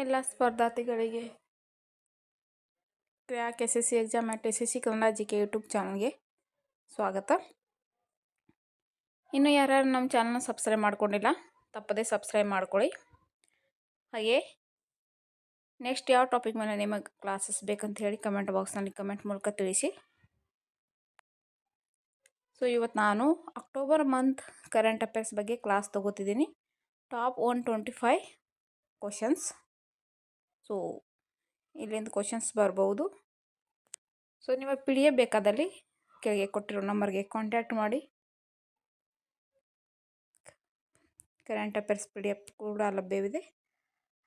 ಎಲ್ಲ ಸ್ಪರ್ಧಾರ್ಥಿಗಳಿಗೆ crack S S C exam at S S C Kannada G K YouTube ಚಾನಲ್ಗೆ ಸ್ವಾಗತ. ಇನ್ನು ಯಾರ್ಯಾರು ನಮ್ಮ ಚಾನಲ್ನ ಸಬ್ಸ್ಕ್ರೈಬ್ ಮಾಡ್ಕೊಂಡಿಲ್ಲ, ತಪ್ಪದೇ ಸಬ್ಸ್ಕ್ರೈಬ್ ಮಾಡ್ಕೊಳ್ಳಿ. ಹಾಗೆ ನೆಕ್ಸ್ಟ್ ಯಾವ ಟಾಪಿಕ್ ಮೇಲೆ ನಿಮಗೆ ಕ್ಲಾಸಸ್ ಬೇಕಂತ ಹೇಳಿ ಕಮೆಂಟ್ ಬಾಕ್ಸ್ನಲ್ಲಿ ಕಮೆಂಟ್ ಮೂಲಕ ತಿಳಿಸಿ. ಸೊ, ಇವತ್ತು ನಾನು ಅಕ್ಟೋಬರ್ ಮಂತ್ ಕರೆಂಟ್ ಅಫೇರ್ಸ್ ಬಗ್ಗೆ class ತೊಗೋತಿದ್ದೀನಿ. Top one twenty five questions. So, ಇಲ್ಲಿಂದ ಕ್ವಶನ್ಸ್ ಬರ್ಬೋದು. ಸೊ, ನಿಮಗೆ ಪಿ ಡಿ ಎಫ್ ಬೇಕಾದಲ್ಲಿ ಕೆಳಗೆ ಕೊಟ್ಟಿರೋ ನಂಬರ್ಗೆ ಕಾಂಟ್ಯಾಕ್ಟ್ ಮಾಡಿ. Current affairs P D F ಕೂಡ ಲಭ್ಯವಿದೆ.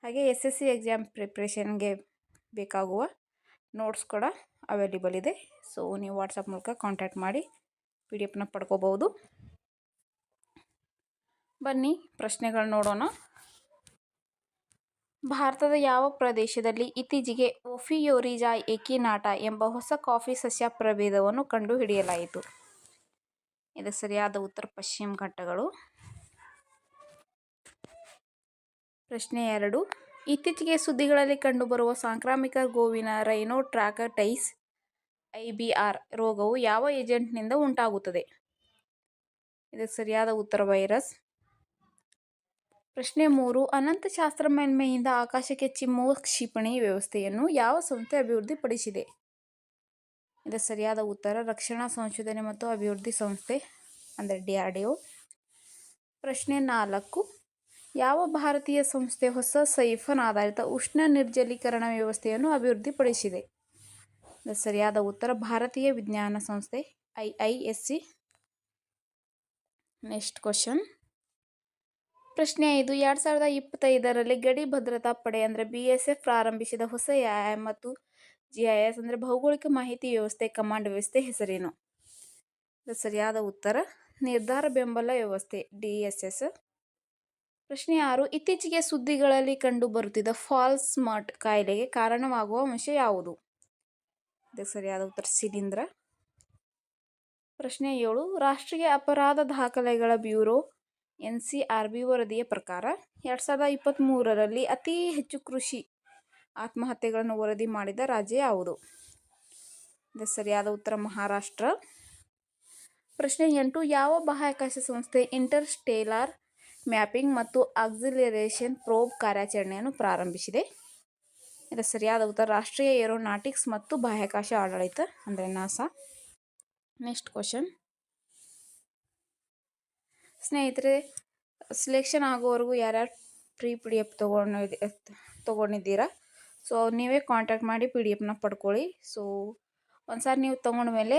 ಹಾಗೆ ಎಸ್ ಎಸ್ ಸಿ ಎಕ್ಸಾಮ್ ಪ್ರಿಪ್ರೇಷನ್ಗೆ ಬೇಕಾಗುವ ನೋಟ್ಸ್ ಕೂಡ ಅವೈಲೇಬಲ್ ಇದೆ. ಸೊ, ನೀವು ವಾಟ್ಸಪ್ ಮೂಲಕ ಕಾಂಟ್ಯಾಕ್ಟ್ ಮಾಡಿ ಪಿ ಡಿ ಎಫ್ನ ಪಡ್ಕೋಬೋದು ಬನ್ನಿ, ಪ್ರಶ್ನೆಗಳು ನೋಡೋಣ. ಭಾರತದ ಯಾವ ಪ್ರದೇಶದಲ್ಲಿ ಇತ್ತೀಚೆಗೆ ಒಫಿಯೋರಿಜಾ ಎಕಿನಾಟ ಎಂಬ ಹೊಸ ಕಾಫಿ ಸಸ್ಯ ಪ್ರಭೇದವನ್ನು ಕಂಡುಹಿಡಿಯಲಾಯಿತು? ಇದು ಸರಿಯಾದ ಉತ್ತರ ಪಶ್ಚಿಮ ಘಟ್ಟಗಳು. ಪ್ರಶ್ನೆ ಎರಡು. ಇತ್ತೀಚೆಗೆ ಸುದ್ದಿಗಳಲ್ಲಿ ಕಂಡುಬರುವ ಸಾಂಕ್ರಾಮಿಕ ಗೋವಿನ ರೈನೋಟ್ರಾಕಟೈಸ್ ಐ ಬಿ ಆರ್ ರೋಗವು ಯಾವ ಏಜೆಂಟ್ನಿಂದ ಉಂಟಾಗುತ್ತದೆ? ಇದಕ್ಕೆ ಸರಿಯಾದ ಉತ್ತರ, ವೈರಸ್. ಪ್ರಶ್ನೆ ಮೂರು ಅನಂತಶಾಸ್ತ್ರ ಮೇಲ್ಮೆಯಿಂದ ಆಕಾಶಕ್ಕೆ ಚಿಮ್ಮುವ ಕ್ಷಿಪಣಿ ವ್ಯವಸ್ಥೆಯನ್ನು ಯಾವ ಸಂಸ್ಥೆ ಅಭಿವೃದ್ಧಿಪಡಿಸಿದೆ? ಇದು ಸರಿಯಾದ ಉತ್ತರ, ರಕ್ಷಣಾ ಸಂಶೋಧನೆ ಮತ್ತು ಅಭಿವೃದ್ಧಿ ಸಂಸ್ಥೆ, ಅಂದರೆ ಡಿ ಆರ್ ಡಿ ಪ್ರಶ್ನೆ ನಾಲ್ಕು, ಯಾವ ಭಾರತೀಯ ಸಂಸ್ಥೆ ಹೊಸ ಸೈಫನ್ ಆಧಾರಿತ ಉಷ್ಣ ನಿರ್ಜಲೀಕರಣ ವ್ಯವಸ್ಥೆಯನ್ನು ಅಭಿವೃದ್ಧಿಪಡಿಸಿದೆ? ಸರಿಯಾದ ಉತ್ತರ, ಭಾರತೀಯ ವಿಜ್ಞಾನ ಸಂಸ್ಥೆ, I I S C. Next question ಪ್ರಶ್ನೆ ಐದು ಎರಡು ಸಾವಿರದ ಇಪ್ಪತ್ತೈದರಲ್ಲಿ ಗಡಿ ಭದ್ರತಾ ಪಡೆ ಅಂದರೆ ಬಿ ಎಸ್ ಎಫ್ ಪ್ರಾರಂಭಿಸಿದ ಹೊಸ ಐ ಮತ್ತು ಜಿ ಐ ಎಸ್ ಅಂದರೆ ಭೌಗೋಳಿಕ ಮಾಹಿತಿ ವ್ಯವಸ್ಥೆ, ಕಮಾಂಡ್ ವ್ಯವಸ್ಥೆ ಹೆಸರೇನು? ಸರಿಯಾದ ಉತ್ತರ. ನಿರ್ಧಾರ ಬೆಂಬಲ ವ್ಯವಸ್ಥೆ, ಡಿ ಎಸ್ ಎಸ್. ಪ್ರಶ್ನೆ ಆರು, ಇತ್ತೀಚೆಗೆ ಸುದ್ದಿಗಳಲ್ಲಿ ಕಂಡು ಬರುತ್ತಿದ್ದ ಫಾಲ್ಸ್ ಸ್ಮಾರ್ಟ್ ಕಾಯಿಲೆಗೆ ಕಾರಣವಾಗುವ ಅಂಶ ಯಾವುದು? ಇದಕ್ಕೆ ಸರಿಯಾದ ಉತ್ತರ, ಶಿಲೀಂಧ್ರ. ಪ್ರಶ್ನೆ ಏಳು, ರಾಷ್ಟ್ರೀಯ ಅಪರಾಧ ದಾಖಲೆಗಳ bureau N C R B ವರದಿಯ ಪ್ರಕಾರ ಎರಡು ಸಾವಿರದ ಇಪ್ಪತ್ತ್ಮೂರರಲ್ಲಿ ಅತಿ ಹೆಚ್ಚು ಕೃಷಿ ಆತ್ಮಹತ್ಯೆಗಳನ್ನು ವರದಿ ಮಾಡಿದ ರಾಜ್ಯ ಯಾವುದು? ಇದು ಸರಿಯಾದ ಉತ್ತರ ಮಹಾರಾಷ್ಟ್ರ. ಪ್ರಶ್ನೆ ಎಂಟು, ಯಾವ ಬಾಹ್ಯಾಕಾಶ ಸಂಸ್ಥೆ ಇಂಟರ್ ಸ್ಟೇಲಾರ್ ಮ್ಯಾಪಿಂಗ್ ಮತ್ತು ಆಕ್ಸಿಲರೇಷನ್ ಪ್ರೋಬ್ ಕಾರ್ಯಾಚರಣೆಯನ್ನು ಪ್ರಾರಂಭಿಸಿದೆ? ಇದರ ಸರಿಯಾದ ಉತ್ತರ, ರಾಷ್ಟ್ರೀಯ ಏರೋನಾಟಿಕ್ಸ್ ಮತ್ತು ಬಾಹ್ಯಾಕಾಶ ಆಡಳಿತ, ಅಂದರೆ ನಾಸಾ. Next question. ಸ್ನೇಹಿತರೆ ಸಿಲೆಕ್ಷನ್ ಆಗೋವರೆಗೂ ಯಾರ್ಯಾರು ಫ್ರೀ ಪಿ ಡಿ ಎಫ್ ತೊಗೊಂಡಿದ್ದ ತೊಗೊಂಡಿದ್ದೀರಾ? ಸೊ ನೀವೇ ಕಾಂಟ್ಯಾಕ್ಟ್ ಮಾಡಿ ಪಿ ಡಿ ಎಫ್ನ ಪಡ್ಕೊಳ್ಳಿ. ಸೊ ಒಂದು ಸಾರಿ ನೀವು ತೊಗೊಂಡ್ಮೇಲೆ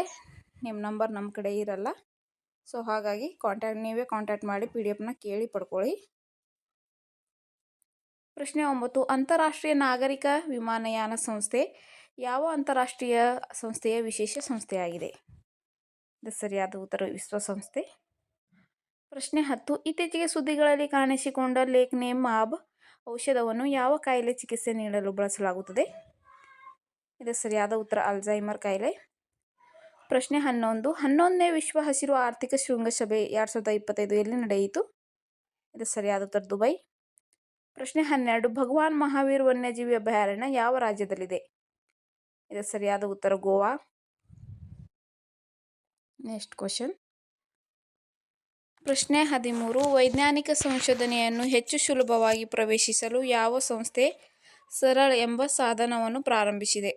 ನಿಮ್ಮ ನಂಬರ್ ನಮ್ಮ ಕಡೆ ಇರಲ್ಲ. ಸೊ ಹಾಗಾಗಿ ಕಾಂಟ್ಯಾಕ್ಟ್ ನೀವೇ ಕಾಂಟ್ಯಾಕ್ಟ್ ಮಾಡಿ ಪಿ ಡಿ ಎಫ್ನ ಕೇಳಿ ಪಡ್ಕೊಳ್ಳಿ. ಪ್ರಶ್ನೆ ಒಂಬತ್ತು, ಅಂತಾರಾಷ್ಟ್ರೀಯ ನಾಗರಿಕ ವಿಮಾನಯಾನ ಸಂಸ್ಥೆ ಯಾವ ಅಂತಾರಾಷ್ಟ್ರೀಯ ಸಂಸ್ಥೆಯ ವಿಶೇಷ ಸಂಸ್ಥೆಯಾಗಿದೆ? ಸರಿಯಾದ ಉತ್ತರ ವಿಶ್ವಸಂಸ್ಥೆ ಪ್ರಶ್ನೆ ಹತ್ತು. ಇತ್ತೀಚೆಗೆ ಸುದ್ದಿಗಳಲ್ಲಿ ಕಾಣಿಸಿಕೊಂಡ ಲೇಕ್ನೇಮಾಬ್ ಔಷಧವನ್ನು ಯಾವ ಕಾಯಿಲೆ ಚಿಕಿತ್ಸೆ ನೀಡಲು ಬಳಸಲಾಗುತ್ತದೆ? ಇದು ಸರಿಯಾದ ಉತ್ತರ ಅಲ್ಝೈಮರ್ ಕಾಯಿಲೆ. ಪ್ರಶ್ನೆ ಹನ್ನೊಂದು. ಹನ್ನೊಂದನೇ ವಿಶ್ವ ಹಸಿರು ಆರ್ಥಿಕ ಶೃಂಗಸಭೆ ಎರಡು ಸಾವಿರದ ಇಪ್ಪತ್ತೈದು ಎಲ್ಲಿ ನಡೆಯಿತು? ಇದು ಸರಿಯಾದ ಉತ್ತರ ದುಬೈ. ಪ್ರಶ್ನೆ ಹನ್ನೆರಡು. ಭಗವಾನ್ ಮಹಾವೀರ್ ವನ್ಯಜೀವಿ ಅಭಯಾರಣ್ಯ ಯಾವ ರಾಜ್ಯದಲ್ಲಿದೆ? ಇದು ಸರಿಯಾದ ಉತ್ತರ ಗೋವಾ. Next question. ಪ್ರಶ್ನೆ ಹದಿಮೂರು, ವೈಜ್ಞಾನಿಕ ಸಂಶೋಧನೆಯನ್ನು ಹೆಚ್ಚು ಸುಲಭವಾಗಿ ಪ್ರವೇಶಿಸಲು ಯಾವ ಸಂಸ್ಥೆ ಸರಳ ಎಂಬ ಸಾಧನವನ್ನು ಪ್ರಾರಂಭಿಸಿದೆ?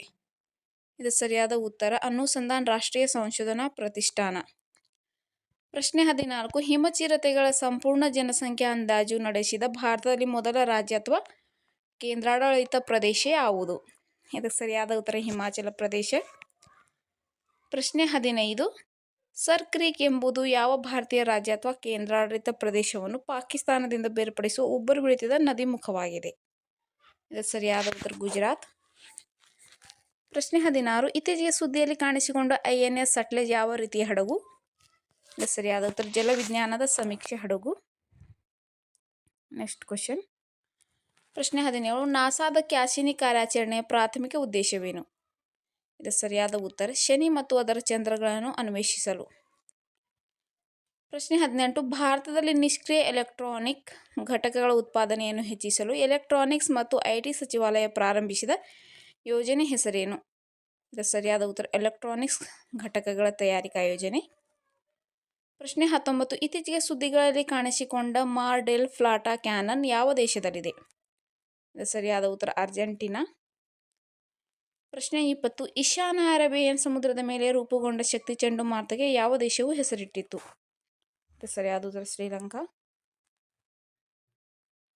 ಇದು ಸರಿಯಾದ ಉತ್ತರ. ಅನುಸಂಧಾನ್ ರಾಷ್ಟ್ರೀಯ ಸಂಶೋಧನಾ ಪ್ರತಿಷ್ಠಾನ. ಪ್ರಶ್ನೆ ಹದಿನಾಲ್ಕು, ಹಿಮಚಿರತೆಗಳ ಸಂಪೂರ್ಣ ಜನಸಂಖ್ಯಾ ಅಂದಾಜು ನಡೆಸಿದ ಭಾರತದಲ್ಲಿ ಮೊದಲ ರಾಜ್ಯ ಅಥವಾ ಕೇಂದ್ರಾಡಳಿತ ಪ್ರದೇಶ ಯಾವುದು? ಇದಕ್ಕೆ ಸರಿಯಾದ ಉತ್ತರ, ಹಿಮಾಚಲ ಪ್ರದೇಶ. ಪ್ರಶ್ನೆ ಹದಿನೈದು ಸರ್ ಕ್ರೀಕ್ ಎಂಬುದು ಯಾವ ಭಾರತೀಯ ರಾಜ್ಯ ಅಥವಾ ಕೇಂದ್ರಾಡಳಿತ ಪ್ರದೇಶವನ್ನು ಪಾಕಿಸ್ತಾನದಿಂದ ಬೇರ್ಪಡಿಸುವ ಉಬ್ಬರು ಬಿಳಿತದ ನದಿ ಮುಖವಾಗಿದೆ? ಇದು ಸರಿಯಾದ ಉತ್ತರ ಗುಜರಾತ್. ಪ್ರಶ್ನೆ ಹದಿನಾರು. ಇತ್ತೀಚೆಗೆ ಸುದ್ದಿಯಲ್ಲಿ ಕಾಣಿಸಿಕೊಂಡ ಐ ಎನ್ ಎಸ್ ಸಟ್ಲೇಜ್ ಯಾವ ರೀತಿಯ ಹಡಗು? ಇದು ಸರಿಯಾದ ಉತ್ತರ. ಜಲವಿಜ್ಞಾನದ ಸಮೀಕ್ಷೆ ಹಡಗು. Next question. ಪ್ರಶ್ನೆ ಹದಿನೇಳು. ನಾಸಾದ ಕ್ಯಾಸಿನಿ ಕಾರ್ಯಾಚರಣೆಯ ಪ್ರಾಥಮಿಕ ಉದ್ದೇಶವೇನು? ಇದು ಸರಿಯಾದ ಉತ್ತರ. ಶನಿ ಮತ್ತು ಅದರ ಚಂದ್ರಗಳನ್ನು ಅನ್ವೇಷಿಸಲು. ಪ್ರಶ್ನೆ ಹದಿನೆಂಟು. ಭಾರತದಲ್ಲಿ ನಿಷ್ಕ್ರಿಯ ಎಲೆಕ್ಟ್ರಾನಿಕ್ ಘಟಕಗಳ ಉತ್ಪಾದನೆಯನ್ನು ಹೆಚ್ಚಿಸಲು ಎಲೆಕ್ಟ್ರಾನಿಕ್ಸ್ ಮತ್ತು ಐಟಿ ಸಚಿವಾಲಯ ಪ್ರಾರಂಭಿಸಿದ ಯೋಜನೆ ಹೆಸರೇನು? ಇದರ ಸರಿಯಾದ ಉತ್ತರ. ಎಲೆಕ್ಟ್ರಾನಿಕ್ಸ್ ಘಟಕಗಳ ತಯಾರಿಕಾ ಯೋಜನೆ. ಪ್ರಶ್ನೆ ಹತ್ತೊಂಬತ್ತು. ಇತ್ತೀಚೆಗೆ ಸುದ್ದಿಗಳಲ್ಲಿ ಕಾಣಿಸಿಕೊಂಡ ಮಾರ್ಡೆಲ್ ಫ್ಲಾಟಾ ಕ್ಯಾನನ್ ಯಾವ ದೇಶದಲ್ಲಿದೆ? ಇದರ ಸರಿಯಾದ ಉತ್ತರ. ಅರ್ಜೆಂಟೀನಾ. ಪ್ರಶ್ನೆ ಇಪ್ಪತ್ತು ಈಶಾನ ಅರೇಬಿಯನ್ ಸಮುದ್ರದ ಮೇಲೆ ರೂಪುಗೊಂಡ ಶಕ್ತಿ ಚಂಡಮಾರುತಕ್ಕೆ ಯಾವ ದೇಶವು ಹೆಸರಿಟ್ಟಿತ್ತು? ಸರಿಯಾದ ಉತ್ತರ, ಶ್ರೀಲಂಕಾ.